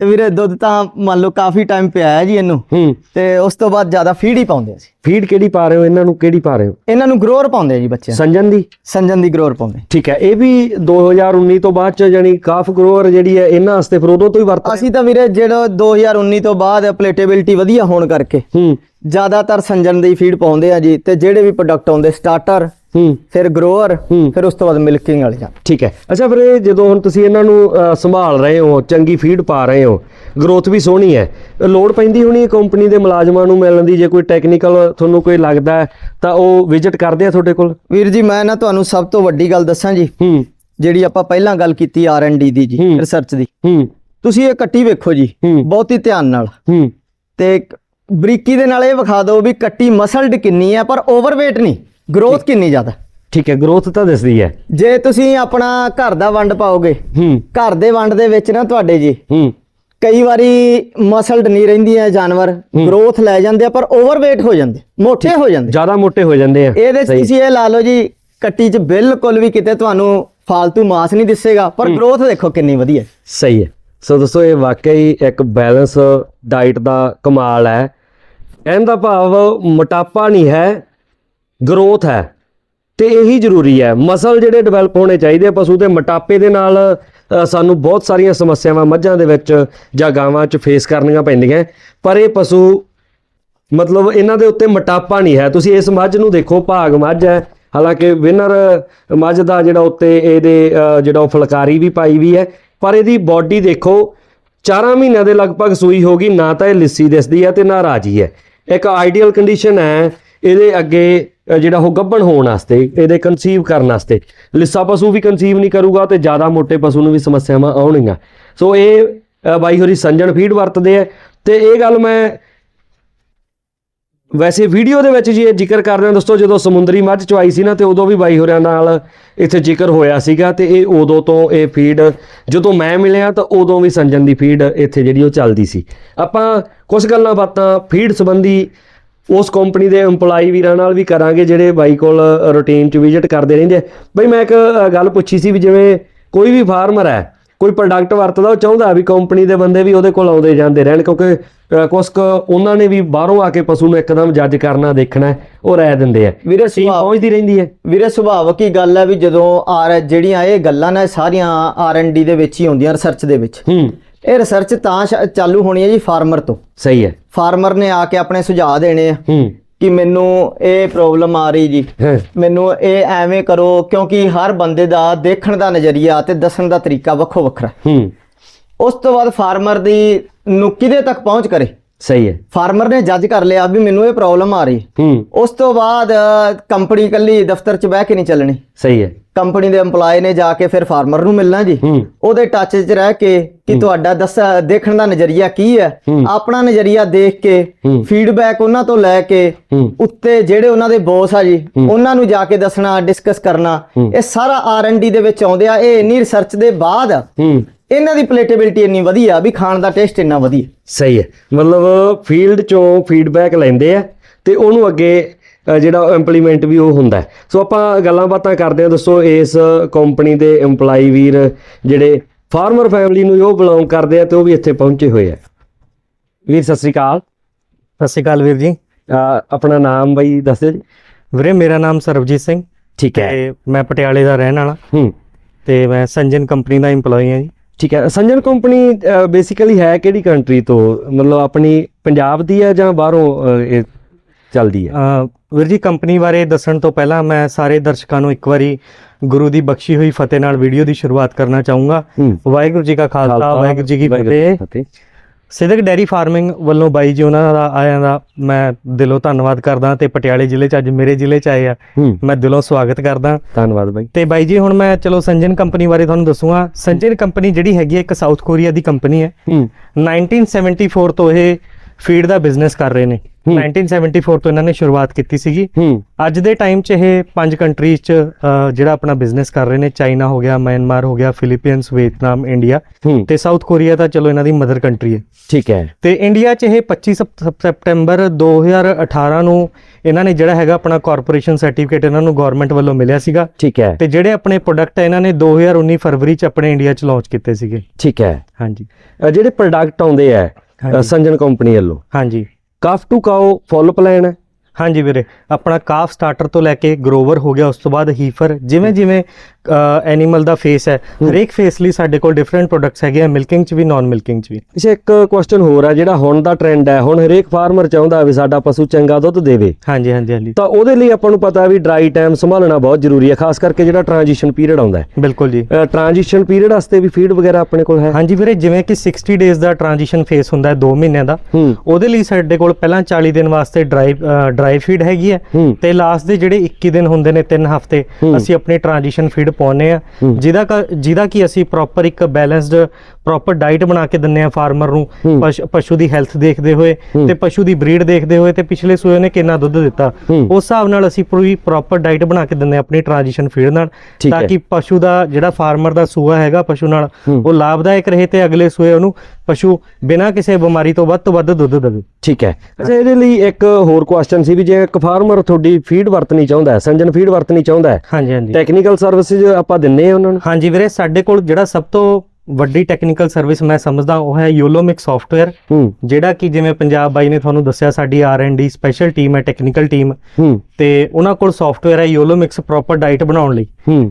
[SPEAKER 2] ਵੀਰੇ ਦੁੱਧ ਤਾਂ ਮੰਨ ਲਓ ਕਾਫੀ ਟਾਈਮ ਪਿਆ ਹੈ ਜੀ ਇਹਨੂੰ।
[SPEAKER 1] ਹੂੰ।
[SPEAKER 2] ਤੇ ਉਸ ਤੋਂ ਬਾਅਦ ਜ਼ਿਆਦਾ ਫੀਡ ਹੀ ਪਾਉਂਦੇ ਸੀ
[SPEAKER 1] ਫੀਡ ਕਿਹੜੀ ਪਾ ਰਹੇ ਹੋ? ਇਹਨਾਂ ਨੂੰ ਕਿਹੜੀ ਪਾ ਰਹੇ ਹੋ?
[SPEAKER 2] ਇਹਨਾਂ ਨੂੰ ਗਰੋਅਰ ਪਾਉਂਦੇ ਆ ਜੀ ਬੱਚੇ
[SPEAKER 1] ਸੰਜਨ ਦੀ?
[SPEAKER 2] ਸੰਜਨ ਦੀ ਗਰੋਅਰ ਪਾਉਂਦੇ
[SPEAKER 1] ਠੀਕ ਹੈ ਇਹ ਵੀ 2019 ਤੋਂ ਬਾਅਦ ਚ ਜਾਨੀ ਕਾਫ ਗਰੋਅਰ ਜਿਹੜੀ ਹੈ ਇਹਨਾਂ ਵਾਸਤੇ ਫਿਰ ਉਦੋਂ ਤੋਂ ਹੀ ਵਰਤ
[SPEAKER 2] ਅਸੀਂ ਤਾਂ ਵੀਰੇ ਜਿਹੜਾ 2019 ਤੋਂ ਬਾਅਦ ਪਲੇਟੇਬਿਲਟੀ ਵਧੀਆ ਹੋਣ ਕਰਕੇ
[SPEAKER 1] ਹੂੰ।
[SPEAKER 2] ਜ਼ਿਆਦਾਤਰ ਸੰਜਨ ਦੀ ਫੀਡ ਪਾਉਂਦੇ ਆ ਜੀ ਤੇ ਜਿਹੜੇ ਵੀ ਪ੍ਰੋਡਕਟ ਆਉਂਦੇ ਸਟਾਰਟਰ
[SPEAKER 1] ਹੂੰ।
[SPEAKER 2] ਫਿਰ ਗਰੋਅਰ
[SPEAKER 1] ਹੂੰ।
[SPEAKER 2] ਫਿਰ ਉਸ ਤੋਂ ਬਾਅਦ ਮਿਲਕਿੰਗ ਵਾਲੇ ਜਾਂ
[SPEAKER 1] ਠੀਕ ਹੈ। ਅੱਛਾ ਫਿਰ ਇਹ ਜਦੋਂ ਹੁਣ ਤੁਸੀਂ ਇਹਨਾਂ ਨੂੰ ਸੰਭਾਲ ਰਹੇ ਹੋ ਚੰਗੀ ਫੀਡ ਪਾ ਰਹੇ ਹੋ ਗਰੋਥ ਵੀ ਸੋਹਣੀ ਹੈ ਲੋਡ ਪੈਂਦੀ ਹੋਣੀ ਕੰਪਨੀ ਦੇ ਮੁਲਾਜ਼ਮਾਂ ਨੂੰ ਮਿਲਣ ਦੀ? ਜੇ ਕੋਈ ਟੈਕਨੀਕਲ ਤੁਹਾਨੂੰ ਕੋਈ ਲੱਗਦਾ ਹੈ ਤਾਂ ਉਹ ਵਿਜ਼ਿਟ ਕਰਦੇ ਆ ਤੁਹਾਡੇ ਕੋਲ?
[SPEAKER 2] ਵੀਰ ਜੀ ਮੈਂ ਨਾ ਤੁਹਾਨੂੰ ਸਭ ਤੋਂ ਵੱਡੀ ਗੱਲ ਦੱਸਾਂ ਜੀ।
[SPEAKER 1] ਹੂੰ।
[SPEAKER 2] ਜਿਹੜੀ ਆਪਾਂ ਪਹਿਲਾਂ ਗੱਲ ਕੀਤੀ ਡੀ ਦੀ ਜੀ
[SPEAKER 1] ਹੂੰ।
[SPEAKER 2] ਰਿਸਰਚ ਦੀ।
[SPEAKER 1] ਹੂੰ।
[SPEAKER 2] ਤੁਸੀਂ ਇਹ ਕੱਟੀ ਵੇਖੋ ਜੀ
[SPEAKER 1] ਹੂੰ।
[SPEAKER 2] ਬਹੁਤ ਹੀ ਧਿਆਨ ਨਾਲ।
[SPEAKER 1] ਹੂੰ।
[SPEAKER 2] ਤੇ ਬਰੀਕੀ ਦੇ ਨਾਲ ਇਹ ਵਿਖਾ ਦਿਓ ਵੀ ਕੱਟੀ ਮਸਲਡ ਕਿੰਨੀ ਹੈ ਪਰ ਓਵਰਵੇਟ ਨਹੀਂ। ਗਰੋਥ ਕਿੰਨੀ ਜ਼ਿਆਦਾ?
[SPEAKER 1] ਠੀਕ ਹੈ ਗਰੋਥ ਤਾਂ ਦਿਸਦੀ ਹੈ।
[SPEAKER 2] ਜੇ ਤੁਸੀਂ ਆਪਣਾ ਘਰ ਦਾ ਵੰਡ ਪਾਓਗੇ
[SPEAKER 1] ਹੂੰ।
[SPEAKER 2] ਘਰ ਦੇ ਵੰਡ ਦੇ ਵਿੱਚ ਨਾ ਤੁਹਾਡੇ ਜੀ
[SPEAKER 1] ਹੂੰ।
[SPEAKER 2] ਕਈ ਵਾਰੀ ਮਸਲਡ ਨਹੀਂ ਰਹਿੰਦੀਆਂ ਜਾਨਵਰ ਗਰੋਥ ਲੈ ਜਾਂਦੇ ਆ ਪਰ ਓਵਰਵੇਟ ਹੋ ਜਾਂਦੇ ਮੋਟੇ ਹੋ ਜਾਂਦੇ।
[SPEAKER 1] ਜ਼ਿਆਦਾ ਮੋਟੇ ਹੋ ਜਾਂਦੇ ਆ।
[SPEAKER 2] ਇਹਦੇ ਚ। ਤੁਸੀਂ ਇਹ ਲਾ ਲਓ ਜੀ ਕੱਟੀ ਚ ਬਿਲਕੁਲ ਵੀ ਕਿਤੇ ਤੁਹਾਨੂੰ ਫਾਲਤੂ ਮਾਸ ਨਹੀਂ ਦਿਸੇਗਾ ਪਰ ਗਰੋਥ ਦੇਖੋ ਕਿੰਨੀ ਵਧੀਆ।
[SPEAKER 1] ਸਹੀ ਹੈ। ਸੋ ਦੋਸਤੋ ਇਹ ਵਾਕਈ ਇੱਕ ਬੈਲੈਂਸ ਡਾਈਟ ਦਾ ਕਮਾਲ ਹੈ। ਕਹਿਣ ਦਾ ਭਾਵ ਮੋਟਾਪਾ ਨਹੀਂ ਹੈ ਗਰੋਥ ਹੈ। ਤੇ ਇਹੀ ਜ਼ਰੂਰੀ ਹੈ। ਮਸਲ ਜਿਹੜੇ ਡਿਵੈਲਪ ਹੋਣੇ ਚਾਹੀਦੇ ਪਸ਼ੂ ਦੇ ਮੋਟਾਪੇ ਦੇ ਨਾਲ ਸਾਨੂੰ ਬਹੁਤ ਸਾਰੀਆਂ ਸਮੱਸਿਆਵਾਂ ਮੱਝਾਂ ਦੇ ਵਿੱਚ ਜਾਂ ਗਾਵਾਂ 'ਚ ਫੇਸ ਕਰਨੀਆਂ ਪੈਂਦੀਆਂ। ਪਰ ਇਹ ਪਸ਼ੂ, ਮਤਲਬ ਇਹਨਾਂ ਦੇ ਉੱਤੇ ਮੋਟਾਪਾ ਨਹੀਂ ਹੈ। ਤੁਸੀਂ ਇਸ ਮੱਝ ਨੂੰ ਦੇਖੋ, ਭਾਗ ਮੱਝ ਹੈ। ਹਾਲਾਂਕਿ ਵਿਨਰ ਮੱਝ ਦਾ ਜਿਹੜਾ ਉੱਤੇ ਇਹਦੇ ਜਿਹੜਾ ਉਹ ਫੁਲਕਾਰੀ ਵੀ ਪਾਈ ਵੀ ਹੈ। ਪਰ ਇਹਦੀ ਬਾਡੀ ਦੇਖੋ 4 ਮਹੀਨਿਆਂ ਦੇ ਲਗਭਗ ਸੂਈ ਹੋਗੀ ਨਾ ਤਾਂ ਇਹ ਲਿੱਸੀ ਦਿਸਦੀ ਹੈ ਤੇ ਨਾ ਰਾਜੀ ਹੈ। ਇੱਕ ਆਈਡੀਅਲ ਕੰਡੀਸ਼ਨ ਹੈ, ਇਹਦੇ ਅੱਗੇ ਜਿਹੜਾ ਉਹ ਗੱਭਣ ਹੋਣ ਵਾਸਤੇ, ਇਹਦੇ ਕਨਸੀਵ ਕਰਨ ਵਾਸਤੇ। ਲਿੱਸਾ ਪਸ਼ੂ ਵੀ ਕਨਸੀਵ ਨਹੀਂ ਕਰੂਗਾ ਤੇ ਜ਼ਿਆਦਾ ਮੋਟੇ ਪਸ਼ੂ ਨੂੰ ਵੀ ਸਮੱਸਿਆਵਾਂ ਆਉਣਗੀਆਂ। ਸੋ ਇਹ ਬਾਈ ਹੋਰੀ ਸੰਜਣ ਫੀਡ ਵਰਤਦੇ ਆ। ਤੇ ਇਹ ਗੱਲ ਮੈਂ ਵੈਸੇ ਵੀਡੀਓ ਦੇ ਵਿੱਚ ਜੀ ਇਹ ਜ਼ਿਕਰ ਕਰਦੇ ਹਾਂ, ਦੋਸਤੋ, ਜਦੋਂ ਸਮੁੰਦਰੀ ਮੱਝ ਚਵਾਈ ਸੀ ਨਾ, ਤੇ ਉਦੋਂ ਵੀ ਬਾਈ ਹੋਰਿਆਂ ਨਾਲ ਇੱਥੇ ਜ਼ਿਕਰ ਹੋਇਆ ਸੀਗਾ ਤੇ ਇਹ ਉਦੋਂ ਤੋਂ ਇਹ ਫੀਡ ਜਦੋਂ ਮੈਂ ਮਿਲਿਆ ਤਾਂ ਉਦੋਂ ਵੀ ਸੰਜਨ ਦੀ ਫੀਡ ਇੱਥੇ ਜਿਹੜੀ ਉਹ ਚੱਲਦੀ ਸੀ। ਆਪਾਂ ਕੁਝ ਗੱਲਾਂ ਬਾਤਾਂ ਫੀਡ ਸੰਬੰਧੀ ਉਸ ਕੰਪਨੀ ਦੇ EMPLOYE ਵੀਰਾਂ ਨਾਲ ਵੀ ਕਰਾਂਗੇ ਜਿਹੜੇ ਬਾਈ ਕੋਲ ਰੂਟੀਨ 'ਚ ਵਿਜ਼ਿਟ ਕਰਦੇ ਰਹਿੰਦੇ ਆ। ਬਈ ਮੈਂ ਇੱਕ ਗੱਲ ਪੁੱਛੀ ਸੀ ਵੀ ਜਿਵੇਂ ਕੋਈ ਵੀ ਫਾਰਮਰ ਹੈ ਕੋਈ ਪ੍ਰੋਡਕਟ ਵਰਤਦਾ ਉਹ ਚਾਹੁੰਦਾ ਵੀ ਕੰਪਨੀ ਦੇ ਬੰਦੇ ਵੀ ਉਹਦੇ ਕੋਲ ਆਉਂਦੇ ਜਾਂਦੇ ਰਹਿਣ ਕਿਉਂਕਿ ਅ, ਕੁਛ ਕੁ ਉਹਨਾਂ ਨੇ ਵੀ ਬਾਹਰੋਂ ਆ ਕੇ ਪਸ਼ੂ ਨੂੰ ਇੱਕਦਮ ਜੱਜ ਕਰਨਾ ਦੇਖਣਾ ਉਹ ਰਹਿ ਦਿੰਦੇ ਆ।
[SPEAKER 2] ਵੀਰੇ
[SPEAKER 1] ਟੀਮ
[SPEAKER 2] ਸੁਭਾਅ
[SPEAKER 1] ਪਹੁੰਚਦੀ ਰਹਿੰਦੀ ਹੈ।
[SPEAKER 2] ਵੀਰੇ ਸੁਭਾਵਕ ਹੀ ਗੱਲ ਹੈ ਵੀ ਜਦੋਂ ਆਰ ਜਿਹੜੀਆਂ ਇਹ ਗੱਲਾਂ ਨੇ ਸਾਰੀਆਂ ਆਰ ਐਨ ਡੀ ਦੇ ਵਿੱਚ ਹੀ ਹੁੰਦੀਆਂ ਰਿਸਰਚ ਦੇ ਵਿੱਚ।
[SPEAKER 1] ਹੂੰ।
[SPEAKER 2] ਇਹ ਰਿਸਰਚ ਤਾਂ ਚਾਲੂ ਹੋਣੀ ਹੈ ਜੀ ਫਾਰਮਰ ਤੋਂ।
[SPEAKER 1] ਸਹੀ ਹੈ।
[SPEAKER 2] ਫਾਰਮਰ ਨੇ ਆ ਕੇ ਆਪਣੇ ਸੁਝਾਅ ਦੇਣੇ ਆ
[SPEAKER 1] ਹੂੰ।
[SPEAKER 2] ਕਿ ਮੈਨੂੰ ਇਹ ਪ੍ਰੋਬਲਮ ਆ ਰਹੀ ਜੀ। ਮੈਨੂੰ ਇਹ ਐਵੇਂ ਕਰੋ ਕਿਉਂਕਿ ਹਰ ਬੰਦੇ ਦਾ ਦੇਖਣ ਦਾ ਨਜ਼ਰੀਆ ਤੇ ਦੱਸਣ ਦਾ ਤਰੀਕਾ ਵੱਖੋ ਵੱਖਰਾ।
[SPEAKER 1] ਹੂੰ।
[SPEAKER 2] ਉਸ ਤੋਂ ਬਾਅਦ ਫਾਰਮਰ ਦੀ ਨੂੰ ਕਿਹਦੇ ਤੱਕ ਪਹੁੰਚ ਕਰੇ?
[SPEAKER 1] ਸਹੀ ਹੈ।
[SPEAKER 2] ਫਾਰਮਰ ਨੇ ਜੱਜ ਕਰ ਲਿਆ ਵੀ ਮੈਨੂੰ ਇਹ ਪ੍ਰੋਬਲਮ ਆ ਰਹੀ।
[SPEAKER 1] ਹੂੰ।
[SPEAKER 2] ਉਸ ਤੋਂ ਬਾਅਦ ਕੰਪਨੀ ਕੱਲੀ ਦਫ਼ਤਰ 'ਚ ਬਹਿ ਕੇ ਨਹੀਂ ਚੱਲਣੀ।
[SPEAKER 1] ਸਹੀ ਹੈ।
[SPEAKER 2] ਕੰਪਨੀ ਦੇ EMPLOYE ਨੇ ਜਾ ਕੇ ਫਿਰ ਫਾਰਮਰ ਨੂੰ ਮਿਲਣਾ ਜੀ। ਉਹਦੇ ਟੱਚ 'ਚ ਰਹਿ ਕੇ ਕਿ ਤੁਹਾਡਾ ਦੱਸ ਦੇਖਣ ਦਾ ਨਜ਼ਰੀਆ ਕੀ ਹੈ। ਆਪਣਾ ਨਜ਼ਰੀਆ ਦੇਖ ਕੇ। ਫੀਡਬੈਕ ਉਹਨਾਂ ਤੋਂ ਲੈ ਕੇ ਉੱਤੇ ਜਿਹੜੇ ਉਹਨਾਂ ਦੇ ਬੌਸ ਆ ਜੀ ਉਹਨਾਂ ਨੂੰ ਜਾ ਕੇ ਦੱਸਣਾ ਡਿਸਕਸ ਕਰਨਾ। ਇਹ ਸਾਰਾ ਆਰ&ਡੀ ਦੇ ਵਿੱਚ ਆਉਂਦੇ ਆ। ਇਹ ਇੰਨੀ ਰਿਸਰਚ ਦੇ ਬਾਅਦ ਇਹਨਾਂ ਦੀ ਪਲੇਟੇਬਿਲਟੀ ਇੰਨੀ ਵਧੀਆ ਵੀ ਖਾਣ ਦਾ ਟੇਸਟ ਇੰਨਾ ਵਧੀਆ।
[SPEAKER 1] ਸਹੀ ਹੈ। ਮਤਲਬ ਫੀਲਡ ਚੋਂ ਫੀਡਬੈਕ ਲੈਂਦੇ ਆ ਤੇ ਉਹਨੂੰ ਅੱਗੇ ਜਿਹੜਾ ਇੰਪਲੀਮੈਂਟ ਵੀ ਉਹ ਹੁੰਦਾ। ਸੋ ਆਪਾਂ ਗੱਲਾਂ ਬਾਤਾਂ ਕਰਦੇ ਹਾਂ ਦੋਸਤੋ ਇਸ ਕੰਪਨੀ ਦੇ EMPLOYE ਵੀਰ ਜਿਹੜੇ ਫਾਰਮਰ ਫੈਮਿਲੀ ਨੂੰ ਉਹ ਬਿਲੋਂਗ ਕਰਦੇ ਆ ਤੇ ਉਹ ਵੀ ਇੱਥੇ ਪਹੁੰਚੇ ਹੋਏ ਆ। ਵੀਰ ਸਤਿ ਸ੍ਰੀ ਅਕਾਲ।
[SPEAKER 3] ਸਤਿ ਸ਼੍ਰੀ ਅਕਾਲ ਵੀਰ ਜੀ।
[SPEAKER 1] ਆਪਣਾ ਨਾਮ ਬਈ ਦੱਸ ਦਿਓ ਜੀ।
[SPEAKER 3] ਵੀਰੇ ਮੇਰਾ ਨਾਮ ਸਰਬਜੀਤ ਸਿੰਘ।
[SPEAKER 1] ਠੀਕ ਹੈ।
[SPEAKER 3] ਮੈਂ ਪਟਿਆਲੇ ਦਾ ਰਹਿਣ ਵਾਲਾ।
[SPEAKER 1] ਹੂੰ।
[SPEAKER 3] ਤੇ ਮੈਂ ਸੰਜਨ ਕੰਪਨੀ ਦਾ EMPLOYE ਹਾਂ ਜੀ।
[SPEAKER 1] ਠੀਕ ਹੈ। ਸੰਜਨ ਕੰਪਨੀ ਬੇਸਿਕਲੀ ਹੈ ਕਿਹੜੀ ਕੰਟਰੀ ਤੋਂ? ਮਤਲਬ ਆਪਣੀ ਪੰਜਾਬ ਦੀ ਹੈ ਜਾਂ ਬਾਹਰੋਂ ਇਹ ਚੱਲਦੀ ਹੈ?
[SPEAKER 3] ਵੀਰ ਜੀ ਕੰਪਨੀ ਬਾਰੇ ਦੱਸਣ ਤੋਂ ਪਹਿਲਾਂ ਮੈਂ ਸਾਰੇ ਦਰਸ਼ਕਾਂ ਨੂੰ ਇੱਕ ਵਾਰੀ ਗੁਰੂ ਦੀ ਬਖਸ਼ੀ ਹੋਈ ਫਤਿਹ ਨਾਲ ਵੀਡੀਓ ਦੀ ਸ਼ੁਰੂਆਤ ਕਰਨਾ ਚਾਹੂੰਗਾ। ਵਾਹਿਗੁਰੂ ਜੀ ਕਾ ਖਾਲਸਾ ਵਾਹਿਗੁਰੂ ਜੀ ਕੀ ਫਤਿਹ। ਸਿੱਧਕ ਡੈਰੀ ਫਾਰਮਿੰਗ ਵੱਲੋਂ ਬਾਈ ਜੀ ਉਹਨਾਂ ਦਾ ਆਇਆਂ ਦਾ ਮੈਂ ਦਿਲੋਂ ਧੰਨਵਾਦ ਕਰਦਾ ਤੇ ਪਟਿਆਲੇ ਜ਼ਿਲ੍ਹੇ 'ਚ ਅੱਜ ਮੇਰੇ ਜ਼ਿਲ੍ਹੇ 'ਚ ਆਏ ਆ। ਮੈਂ ਦਿਲੋਂ ਸਵਾਗਤ ਕਰਦਾ।
[SPEAKER 1] ਧੰਨਵਾਦ ਬਾਈ।
[SPEAKER 3] ਤੇ ਬਾਈ ਜੀ ਹੁਣ ਮੈਂ ਚਲੋ ਸੰਜਨ ਕੰਪਨੀ ਬਾਰੇ ਤੁਹਾਨੂੰ ਦੱਸੂਗਾ। ਸੰਜਨ ਕੰਪਨੀ ਜਿਹੜੀ ਹੈਗੀ ਹੈ ਇੱਕ ਸਾਊਥ ਕੋਰੀਆ ਦੀ ਕੰਪਨੀ ਹੂੰ। 1974 ਤੋਂ ਇਹ ਫੀਡ ਦਾ ਬਿਜ਼ਨਸ ਕਰ ਰਹੇ ਨੇ। 1974 ਤੋਂ ਇਹਨਾਂ ਨੇ ਸ਼ੁਰੂਆਤ ਕੀਤੀ ਸੀਗੀ। ਅੱਜ ਦੇ ਟਾਈਮ 'ਚ ਇਹ ਪੰਜ ਕੰਟਰੀਜ਼ 'ਚ ਜਿਹੜਾ ਆਪਣਾ ਬਿਜ਼ਨਸ ਕਰ ਰਹੇ ਨੇ ਚਾਈਨਾ ਹੋ ਗਿਆ ਮਿਆਂਮਾਰ ਹੋ ਗਿਆ ਫਿਲੀਪੀਨਸ ਵੀਅਤਨਾਮ ਇੰਡੀਆ ਤੇ ਸਾਊਥ ਕੋਰੀਆ ਤਾਂ ਚਲੋ ਇਹਨਾਂ ਦੀ ਮਦਰ ਕੰਟਰੀ ਹੈ।
[SPEAKER 1] ਠੀਕ ਹੈ।
[SPEAKER 3] ਤੇ ਇੰਡੀਆ 'ਚ ਇਹ 25 ਸਪ- ਸਪ- ਸਪਟੈਂਬਰ 2018 ਨੂੰ ਇਹਨਾਂ ਨੇ ਜਿਹੜਾ ਹੈਗਾ ਆਪਣਾ ਕਾਰਪੋਰੇਸ਼ਨ ਸਰਟੀਫਿਕੇਟ ਇਹਨਾਂ ਨੂੰ ਗਵਰਨਮੈਂਟ ਵੱਲੋਂ ਮਿਲਿਆ ਸੀਗਾ।
[SPEAKER 1] ਠੀਕ ਹੈ।
[SPEAKER 3] ਤੇ ਜਿਹੜੇ ਆਪਣੇ ਪ੍ਰੋਡਕਟ ਹੈ ਇਹਨਾਂ ਨੇ 2019 ਫਰਵਰੀ 'ਚ ਆਪਣੇ ਇੰਡੀਆ 'ਚ ਲਾਂਚ ਕੀਤੇ ਸੀਗੇ।
[SPEAKER 1] ਠੀਕ ਹੈ।
[SPEAKER 3] ਹਾਂਜੀ।
[SPEAKER 1] ਜਿਹੜੇ ਪ੍ਰੋਡਕਟ ਆਉਂਦੇ ਆ
[SPEAKER 3] ਹਾਂਜੀ।
[SPEAKER 1] ਸੰਜਨ ਕੰਪਨੀ ਵੱਲੋਂ।
[SPEAKER 3] ਹਾਂਜੀ।
[SPEAKER 1] Calf to cow full plan ਹੈ?
[SPEAKER 3] ਹਾਂਜੀ ਵੀਰੇ ਆਪਣਾ ਕਾਫ ਸਟਾਰਟਰ ਤੋਂ ਲੈ ਕੇ ਗਰੋਵਰ ਹੋ ਗਿਆ ਉਸ ਤੋਂ ਬਾਅਦ ਹੀਫਰ ਜਿਵੇਂ ਜਿਵੇਂ ਐਨੀਮਲ ਦਾ ਫੇਸ ਹੈ। ਹਰੇਕ ਫੇਸ ਲਈ ਸਾਡੇ ਕੋਲ ਡਿਫਰੈਂਟ ਪ੍ਰੋਡਕਟਸ ਹੈਗੇ ਆ ਮਿਲਕਿੰਗ ਚ ਵੀ ਨਾਨ ਮਿਲਕਿੰਗ ਚ ਵੀ।
[SPEAKER 1] ਅੱਛਾ ਇੱਕ ਕੁਐਸਚਨ ਹੋਰ ਹੈ ਜਿਹੜਾ ਹੁਣ ਦਾ ਟ੍ਰੈਂਡ ਹੈ। ਹੁਣ ਹਰੇਕ ਫਾਰਮਰ ਚਾਹੁੰਦਾ ਵੀ ਸਾਡਾ ਪਸ਼ੂ ਚੰਗਾ ਦੁੱਧ ਦੇਵੇ।
[SPEAKER 3] ਹਾਂਜੀ ਹਾਂਜੀ ਹਾਂਜੀ।
[SPEAKER 1] ਤਾਂ ਉਹਦੇ ਲਈ ਆਪਾਂ ਨੂੰ ਪਤਾ ਵੀ ਡਰਾਈ ਟਾਈਮ ਸੰਭਾਲਣਾ ਬਹੁਤ ਜ਼ਰੂਰੀ ਹੈ ਖਾਸ ਕਰਕੇ ਜਿਹੜਾ ਟ੍ਰਾਂਜੀਸ਼ਨ ਪੀਰੀਅਡ ਆਉਂਦਾ ਹੈ।
[SPEAKER 3] ਬਿਲਕੁਲ ਜੀ।
[SPEAKER 1] ਟ੍ਰਾਂਜੀਸ਼ਨ ਪੀਰੀਅਡ ਵਾਸਤੇ ਵੀ ਫੀਡ ਵਗੈਰਾ ਆਪਣੇ ਕੋਲ ਹੈ?
[SPEAKER 3] ਹਾਂਜੀ ਵੀਰੇ ਜਿਵੇਂ ਕਿ 60 ਡੇਜ਼ ਦਾ ਟ੍ਰਾਂਜੀਸ਼ਨ ਫੇਸ ਹੁੰਦਾ ਹੈ 2 ਮਹੀਨਿਆਂ ਦਾ ਉਹਦੇ ਲਈ ਸਾਡੇ ਕੋਲ ਪਹਿਲਾਂ 40 ਦਿਨ ਵਾਸਤੇ ਡਰਾਈ ਡਰਾਈ ਫੀਡ ਹੈਗੀ ਹੈ। ਤੇ ਲਾਸਟ ਦੇ ਜਿਹੜੇ 21 ਦਿਨ ਹੁੰਦੇ ਨੇ 3 ਹਫ਼ਤੇ। ਅਸੀਂ ਆਪਣੀ ਟ੍ਰਾਂਜੀਸ਼ਨ ਫੀਡ ਫੀਡ ਪਾਉਨੇ ਆ। ਜਿਹਦਾ ਜਿਹਦਾ ਕਿ ਅਸੀਂ ਪ੍ਰੋਪਰ ਇੱਕ ਬੈਲੈਂਸਡ ਪ੍ਰੋਪਰ ਡਾਈਟ ਬਣਾ ਕੇ ਦਿੰਨੇ ਆ ਫਾਰਮਰ ਨੂੰ। ਪਸ਼- ਦੀ ਹੈਲਥ ਦੇਖਦੇ ਹੋਏ। ਤੇ ਪਸ਼ੂ ਦੀ ਬਰੀਡ ਦੇਖਦੇ ਹੋਏ ਤੇ ਪਿਛਲੇ ਸੂਏ ਨੇ ਕਿੰਨਾ ਦੁੱਧ ਦਿੱਤਾ। ਉਸ ਹਿਸਾਬ ਨਾਲ ਅਸੀਂ ਪੂਰੀ ਪ੍ਰੋਪਰ ਡਾਈਟ ਬਣਾ ਕੇ ਦਿੰਨੇ ਆ ਆਪਣੀ ਟ੍ਰਾਂਜੀਸ਼ਨ ਫੀਡ ਨਾਲ ਤਾਂ। ਕਿ ਪਸ਼ੂ ਦਾ ਜਿਹੜਾ ਫਾਰਮਰ ਦਾ ਸੂਆ ਹੈਗਾ ਪਸ਼ੂ ਨਾਲ। ਉਹ ਲਾਭਦਾਇਕ ਰਹੇ ਤੇ ਅਗਲੇ ਸੂਏ ਉਹਨੂੰ ਪਸ਼ੂ ਬਿਨਾਂ ਕਿਸੇ ਬਿਮਾਰੀ ਤੋਂ ਵੱਧ ਤੋਂ ਵੱਧ ਦੁੱਧ ਦੇਵੇ।
[SPEAKER 1] ਠੀਕ ਹੈ। ਅੱਛਾ ਇਹਦੇ ਲਈ ਇੱਕ ਹੋਰ ਕੁਐਸਚਨ ਸੀ ਵੀ ਜੇ ਇੱਕ ਫਾਰਮਰ ਤੁਹਾਡੀ ਫੀਡ ਵਰਤਣੀ ਚਾਹੁੰਦਾ ਹੈ ਸੰਜਨ ਫੀਡ ਵਰਤਣੀ ਚਾਹੁੰਦਾ ਹੈ
[SPEAKER 3] ਹਾਂਜੀ ਹਾਂਜੀ।
[SPEAKER 1] ਟੈਕਨੀਕਲ ਸਰਵਿਸਿਜ਼ ਆਪਾਂ ਦਿੰਨੇ ਆ ਉਹਨਾਂ ਨੂੰ?
[SPEAKER 3] ਹਾਂਜੀ ਵੀਰੇ ਸਾਡੇ ਕੋਲ ਜਿਹੜਾ ਸਭ ਤੋਂ ਵੱਡੀ ਟੈਕਨੀਕਲ ਸਰਵਿਸ ਮੈਂ ਸਮਝਦਾ ਉਹ ਹੈ ਯੋਲੋਮਿਕ ਸੌਫਟਵੇਅਰ ਜਿਹੜਾ ਕਿ ਜਿਵੇਂ ਪੰਜਾਬ ਬਾਈ ਨੇ ਤੁਹਾਨੂੰ ਦੱਸਿਆ ਸਾਡੀ R and D special team ਹੈ ਟੈਕਨੀਕਲ ਟੀਮ ਤੇ ਉਹਨਾਂ ਕੋਲ ਸੌਫਟਵੇਅਰ ਹੈ ਯੋਲੋਮਿਕਸ ਪ੍ਰੋਪਰ ਡਾਈਟ ਬਣਾਉਣ ਲਈ।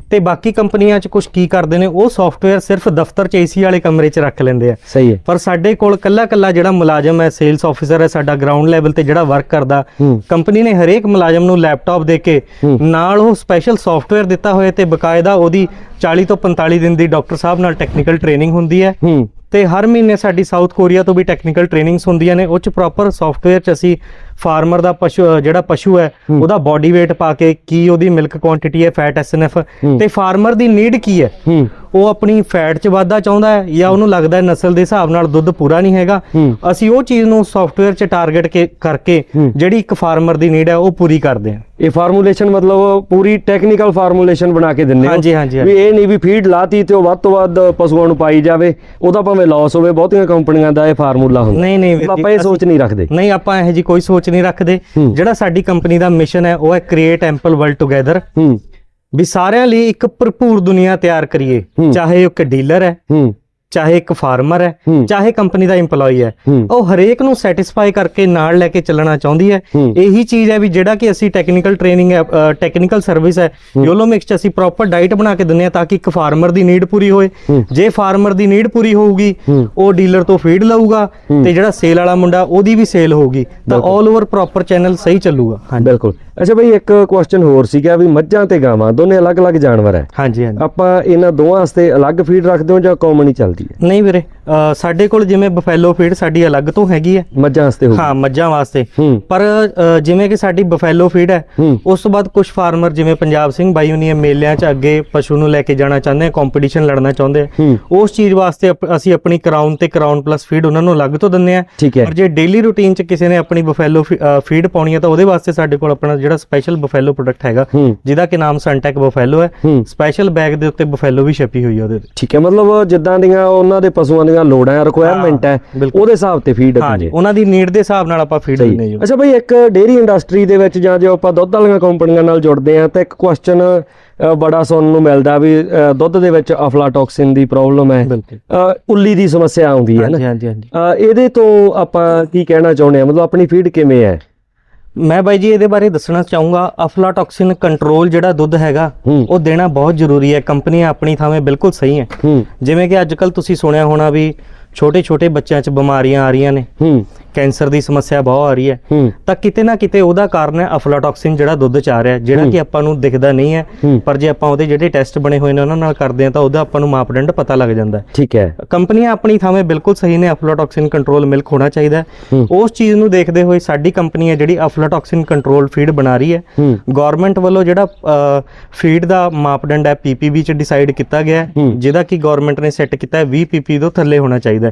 [SPEAKER 3] ਤੇ ਬਾਕੀ ਕੰਪਨੀਆਂ 'ਚ ਕੁਝ ਕੀ ਕਰਦੇ ਨੇ ਉਹ ਸੌਫਟਵੇਅਰ ਸਿਰਫ ਦਫ਼ਤਰ 'ਚ ਏਸੀ ਵਾਲੇ ਕਮਰੇ 'ਚ ਰੱਖ ਲੈਂਦੇ ਆ।
[SPEAKER 1] ਸਹੀ ਹੈ।
[SPEAKER 3] ਪਰ ਸਾਡੇ ਕੋਲ ਕੱਲਾ ਕੱਲਾ ਜਿਹੜਾ ਮੁਲਾਜ਼ਮ ਹੈ ਸੇਲਸ ਆਫੀਸਰ ਹੈ ਸਾਡਾ ਗਰਾਊਂਡ ਲੈਵਲ ਤੇ ਜਿਹੜਾ ਵਰਕ ਕਰਦਾ ਕੰਪਨੀ ਨੇ ਹਰੇਕ ਮੁਲਾਜ਼ਮ ਨੂੰ ਲੈਪਟਾਪ ਦੇ ਕੇ। ਨਾਲ ਉਹ ਸਪੈਸ਼ਲ ਸੌਫਟਵੇਅਰ ਦਿੱਤਾ ਹੋਇਆ ਤੇ ਬਕਾਇਦਾ ਉਹਦੀ 40 ਤੋਂ 45 ਦਿਨ ਦੀ ਡਾਕਟਰ ਸਾਹਿਬ ਨਾਲ ਟੈਕਨੀਕਲ ਟ੍ਰੇਨਿੰਗ ਹੁੰਦੀ ਹੈ।
[SPEAKER 1] ਹੂੰ।
[SPEAKER 3] ਤੇ ਹਰ ਮਹੀਨੇ ਸਾਡੀ ਸਾਊਥ ਕੋਰੀਆ ਤੋਂ ਵੀ ਟੈਕਨੀਕਲ ਟ੍ਰੇਨਿੰਗਸ ਹੁੰਦੀਆਂ ਨੇ। ਉਹ ਚ ਪ੍ਰੋਪਰ ਸੌਫਟਵੇਅਰ ਚ ਅਸੀਂ ਫਾਰਮਰ ਦਾ ਪਸ਼ੂ ਜਿਹੜਾ ਪਸ਼ੂ ਹੈ। ਉਹਦਾ ਬਾਡੀ weight ਪਾ ਕੇ ਕੀ ਉਹਦੀ ਮਿਲਕ ਕੁਆਂਟੀਟੀ ਹੈ ਫੈਟ ਐਸਐਨਐਫ। ਤੇ ਫਾਰਮਰ ਦੀ ਨੀਡ ਕੀ ਹੂੰ। ਉਹ ਆਪਣੀ ਫੈਟ ਚ ਵਾਧਾ ਚਾਹੁੰਦਾ ਹੈ ਜਾਂ ਉਹਨੂੰ ਲੱਗਦਾ ਹੈ ਨਸਲ ਦੇ ਹਿਸਾਬ ਨਾਲ ਦੁੱਧ ਪੂਰਾ ਨਹੀਂ ਹੈਗਾ। ਅਸੀਂ ਉਹ ਚੀਜ਼ ਨੂੰ ਸੌਫਟਵੇਅਰ ਚ ਟਾਰਗੇਟ ਕਰਕੇ। ਜਿਹੜੀ ਇੱਕ ਫਾਰਮਰ ਦੀ ਨੀਡ ਹੈ ਉਹ ਪੂਰੀ ਕਰਦੇ ਹਾਂ।
[SPEAKER 1] ਇਹ ਫਾਰਮੂਲੇਸ਼ਨ ਮਤਲਬ ਪੂਰੀ ਟੈਕਨੀਕਲ ਫਾਰਮੂਲੇਸ਼ਨ ਬਣਾ ਕੇ ਹੋ।
[SPEAKER 3] ਹਾਂਜੀ, ਹਾਂਜੀ,
[SPEAKER 1] ਵੀ ਇਹ ਨਹੀਂ ਵੀ ਫੀਡ ਲਾਤੀ ਤੇ ਉਹ ਵੱਧ ਤੋਂ ਵੱਧ ਪਸ਼ੂਆਂ ਨੂੰ ਪਾਈ ਜਾਵੇ ਉਹਦਾ ਭਾਵੇਂ ਲਾਸ ਹੋਵੇ ਬਹੁਤੀਆਂ ਕੰਪਨੀਆਂ ਦਾ ਇਹ ਫਾਰਮੂਲਾ ਹੁੰਦਾ।
[SPEAKER 3] ਨਹੀਂ ਨਹੀਂ
[SPEAKER 1] ਆਪਾਂ ਇਹ ਸੋਚ ਨਹੀਂ ਰੱਖਦੇ।
[SPEAKER 3] ਨਹੀਂ ਆਪਾਂ ਇਹੋ ਜੀ ਕੋਈ ਸੋਚ ਨਹੀਂ ਰੱਖਦੇ। ਜਿਹੜਾ ਸਾਡੀ ਕੰਪਨੀ ਦਾ ਮਿਸ਼ਨ ਹੈ ਉਹ ਹੈ ਕ੍ਰੀਏਟ ਐਂਪਲ ਵਰਲਡ ਟੁਗੇਦਰ
[SPEAKER 1] ਹੂੰ।
[SPEAKER 3] ਵੀ ਸਾਰਿਆਂ ਲਈ ਇੱਕ ਭਰਪੂਰ ਦੁਨੀਆ ਤਿਆਰ ਕਰੀਏ। ਚਾਹੇ ਉਹ ਇੱਕ ਡੀਲਰ ਹੂੰ ਚਾਹੇ ਇੱਕ ਫਾਰਮਰ ਹੈ
[SPEAKER 1] ਹੂੰ।
[SPEAKER 3] ਚਾਹੇ ਕੰਪਨੀ ਦਾ EMPLOYE ਹੈ
[SPEAKER 1] ਹੂੰ।
[SPEAKER 3] ਉਹ ਹਰੇਕ ਨੂੰ ਸੈਟੀਸਫਾਈ ਕਰਕੇ ਨਾਲ ਲੈ ਕੇ ਚੱਲਣਾ ਚਾਹੁੰਦੀ ਹੈ
[SPEAKER 1] ਹੂੰ।
[SPEAKER 3] ਇਹੀ ਚੀਜ਼ ਹੈ ਵੀ ਜਿਹੜਾ ਕਿ ਅਸੀਂ ਟੈਕਨੀਕਲ ਟ੍ਰੇਨਿੰਗ ਹੈ ਟੈਕਨੀਕਲ ਸਰਵਿਸ ਹੈ ਯੋਲੋਮਿਕਸ ਚ ਅਸੀਂ ਪ੍ਰੋਪਰ ਡਾਈਟ ਬਣਾ ਕੇ ਦਿੰਦੇ ਹਾਂ ਤਾਂ ਕਿ ਇੱਕ ਫਾਰਮਰ ਦੀ ਨੀਡ ਪੂਰੀ ਹੋਏ
[SPEAKER 1] ਹੂੰ।
[SPEAKER 3] ਜੇ ਫਾਰਮਰ ਦੀ ਨੀਡ ਪੂਰੀ ਹੋਊਗੀ
[SPEAKER 1] ਹੂੰ।
[SPEAKER 3] ਉਹ ਡੀਲਰ ਤੋਂ ਫੀਡ ਲਊਗਾ
[SPEAKER 1] ਹੂੰ।
[SPEAKER 3] ਤੇ ਜਿਹੜਾ ਸੇਲ ਵਾਲਾ ਮੁੰਡਾ ਉਹਦੀ ਵੀ ਸੇਲ ਹੋਊਗੀ ਤਾਂ। 올 ਓਵਰ ਪ੍ਰੋਪਰ ਚੈਨਲ ਸਹੀ ਚੱਲੂਗਾ ਹਾਂਜੀ
[SPEAKER 1] ਬਿਲਕੁਲ ਅੱਛਾ ਬਈ ਇੱਕ ਕੁਐਸਚਨ ਹੋਰ ਸੀਗਾ ਵੀ ਮੱਝਾਂ ਤੇ ਗਾਵਾਂ ਦੋਨੇ ਅਲੱਗ-ਅਲੱਗ ਜਾਨਵਰ ਹੈ
[SPEAKER 3] ਹਾਂਜੀ ਹਾਂਜੀ
[SPEAKER 1] ਆਪਾਂ ਇਹਨਾਂ ਦੋਵਾਂ ਵਾਸਤੇ ਅਲੱਗ ਫੀਡ ਰੱਖਦੇ ਹੋ ਜਾਂ ਕਾਮਨ ਹੀ ਚੱਲਦੀ ਹੈ
[SPEAKER 3] ਨਹੀਂ ਵੀਰੇ। ਸਾਡੇ ਕੋਲ ਜਿਵੇਂ ਬਫੈਲੋ ਫੀਡ ਸਾਡੀ ਅਲੱਗ ਤੋਂ ਹੈਗੀ ਹੈ।
[SPEAKER 1] ਮੱਝਾਂ ਵਾਸਤੇ ਹੋ
[SPEAKER 3] ਹਾਂ ਮੱਝਾਂ ਵਾਸਤੇ। ਪਰ ਅ, ਜਿਵੇਂ ਕਿ ਸਾਡੀ ਬਫੈਲੋ ਫੀਡ ਹੈ ਉਸ ਤੋਂ ਬਾਅਦ ਕੁਝ ਫਾਰਮਰ ਜਿਵੇਂ ਪੰਜਾਬ ਸਿੰਘ ਬਾਈ ਹੁਣੀ ਮੇਲਿਆਂ 'ਚ ਅੱਗੇ ਪਸ਼ੂ ਨੂੰ ਲੈ ਕੇ ਜਾਣਾ ਚਾਹੁੰਦੇ ਆ ਕੰਪੀਟੀਸ਼ਨ ਲੜਨਾ ਚਾਹੁੰਦੇ ਆ। ਉਸ ਚੀਜ਼ ਵਾਸਤੇ ਅਪ- ਅਸੀਂ ਆਪਣੀ ਕਰਾਊਨ ਤੇ ਕਰਾਊਨ ਪਲੱਸ ਫੀਡ ਉਹਨਾਂ ਨੂੰ ਅਲੱਗ ਤੋਂ ਦਿੰਦੇ ਆ।
[SPEAKER 1] ਠੀਕ ਹੈ।
[SPEAKER 3] ਪਰ ਜੇ ਡੇਲੀ ਰੂਟੀਨ 'ਚ ਕਿਸੇ ਨੇ ਆਪਣੀ ਬਫੈਲੋ ਫੀਡ ਪਾਉਣੀ ਹੈ ਤਾਂ ਉਹਦੇ ਵਾਸਤੇ ਸਾਡੇ ਕੋਲ ਆਪਣਾ ਜਿਹੜਾ ਸਪੈਸ਼ਲ ਬਫੈਲੋ ਪ੍ਰੋਡਕਟ ਹੈਗਾ
[SPEAKER 1] ਹੂੰ।
[SPEAKER 3] ਜਿਹਦਾ ਕਿ ਨਾਮ ਸੰਟੈਕ ਬਫੈਲੋ ਹੈ।
[SPEAKER 1] ਹੂੰ।
[SPEAKER 3] ਸਪੈਸ਼ਲ ਬੈਗ ਦੇ ਉੱਤੇ ਬਫੈਲੋ ਵੀ ਛਪੀ ਹੋਈ ਹੈ ਉਹਦੇ ਤੇ।
[SPEAKER 1] ਠੀਕ ਹੈ ਮਤਲਬ ਜਿੱਦਾਂ ਦੀਆਂ ਉਹਨਾਂ ਦੇ ਪਸ਼ੂਆਂ ਦੀਆਂ ਲੋੜਾਂ ਰਿਕੁਆਇਰਮੈਂਟ ਹੈ। ਉਹਦੇ ਹਿਸਾਬ ਤੇ ਫੀਡ ਦਿੰਦੇ
[SPEAKER 3] ਉਹਨਾਂ ਦੀ ਨੀਡ ਦੇ ਹਿਸਾਬ ਨਾਲ ਆਪਾਂ ਫੀਡ ਦਿੰਦੇ ਹਾਂ
[SPEAKER 1] ਅੱਛਾ ਬਈ ਇੱਕ ਡੇਰੀ ਇੰਡਸਟਰੀ ਦੇ ਵਿੱਚ ਜਾਂ ਜੋ ਆਪਾਂ ਦੁੱਧ ਵਾਲੀਆਂ ਕੰਪਨੀਆਂ ਨਾਲ ਜੁੜਦੇ ਆ ਤਾਂ ਇੱਕ ਕੁਐਸਚਨ ਬੜਾ ਸੁਣਨ ਨੂੰ ਮਿਲਦਾ ਵੀ ਦੁੱਧ ਦੇ ਵਿੱਚ ਅਫਲਾਟੌਕਸਿਨ ਦੀ ਪ੍ਰੋਬਲਮ ਹੈ। ਉੱਲੀ ਦੀ ਸਮੱਸਿਆ ਆਉਂਦੀ ਹੈ ਨਾ।
[SPEAKER 3] ਹਾਂਜੀ ਹਾਂਜੀ
[SPEAKER 1] ਇਹਦੇ ਤੋਂ ਆਪਾਂ ਕੀ ਕਹਿਣਾ ਚਾਹੁੰਦੇ ਆ ਮਤਲਬ ਆਪਣੀ ਫੀਡ ਕਿਵੇਂ ਹੈ?
[SPEAKER 3] ਮੈਂ ਬਾਈ ਜੀ ਇਹਦੇ ਬਾਰੇ ਦੱਸਣਾ ਚਾਹੂੰਗਾ ਅਫਲਾਟੌਕਸਿਨ ਕੰਟਰੋਲ ਜਿਹੜਾ ਦੁੱਧ ਹੈਗਾ। ਉਹ ਦੇਣਾ ਬਹੁਤ ਜ਼ਰੂਰੀ ਹੈ ਕੰਪਨੀਆਂ ਆਪਣੀ ਥਾਵੇਂ ਬਿਲਕੁਲ ਸਹੀ ਹੈ। ਜਿਵੇਂ ਕਿ ਅੱਜ ਕੱਲ ਤੁਸੀਂ ਸੁਣਿਆ ਹੋਣਾ ਵੀ ਛੋਟੇ ਛੋਟੇ ਬੱਚਿਆਂ 'ਚ ਬਿਮਾਰੀਆਂ ਆ ਰਹੀਆਂ ਨੇ। ਕੈਂਸਰ ਦੀ ਸਮੱਸਿਆ ਬਹੁਤ ਆ ਰਹੀ ਹੈ। ਤਾਂ ਕਿਤੇ ਨਾ ਕਿਤੇ ਉਹਦਾ ਕਾਰਨ ਹੈ ਅਫਲਾਟੌਕਸਿਨ ਜਿਹੜਾ ਦੁੱਧ ਚ ਆ ਰਿਹਾ ਜਿਹੜਾ ਕਿ ਆਪਾਂ ਨੂੰ ਦਿਖਦਾ ਨਹੀਂ ਹੈ। ਪਰ ਜੇ ਆਪਾਂ ਉਹਦੇ ਜਿਹੜੇ ਟੈਸਟ ਬਣੇ ਹੋਏ ਨੇ ਉਹਨਾਂ ਨਾਲ ਕਰਦੇ ਹਾਂ ਤਾਂ ਉਹਦਾ ਆਪਾਂ ਨੂੰ ਮਾਪਦੰਡ ਪਤਾ ਲੱਗ ਜਾਂਦਾ
[SPEAKER 1] ਠੀਕ ਹੈ।
[SPEAKER 3] ਕੰਪਨੀਆਂ ਆਪਣੀ ਥਾਵੇਂ ਬਿਲਕੁਲ ਸਹੀ ਨੇ ਅਫਲਾਟੌਕਸਿਨ ਕੰਟਰੋਲ ਮਿਲਕ ਹੋਣਾ ਚਾਹੀਦਾ। ਉਸ ਚੀਜ਼ ਨੂੰ ਦੇਖਦੇ ਹੋਏ ਸਾਡੀ ਕੰਪਨੀ ਹੈ ਜਿਹੜੀ ਅਫਲਾਟੌਕਸਿਨ ਕੰਟਰੋਲ ਫੀਡ ਬਣਾ ਰਹੀ ਹੈ। ਗਵਰਨਮੈਂਟ ਵੱਲੋਂ ਜਿਹੜਾ ਫੀਡ ਦਾ ਮਾਪਦੰਡ ਹੈ ਪੀਪੀਬੀ ਚ ਡਿਸਾਈਡ ਕੀਤਾ ਗਿਆ। ਜਿਹਦਾ ਕਿ ਗਵਰਨਮੈਂਟ ਨੇ ਸੈੱਟ ਕੀਤਾ ਹੈ 20 ਪੀਪੀ ਤੋਂ ਥੱਲੇ ਹੋਣਾ ਚਾਹੀਦਾ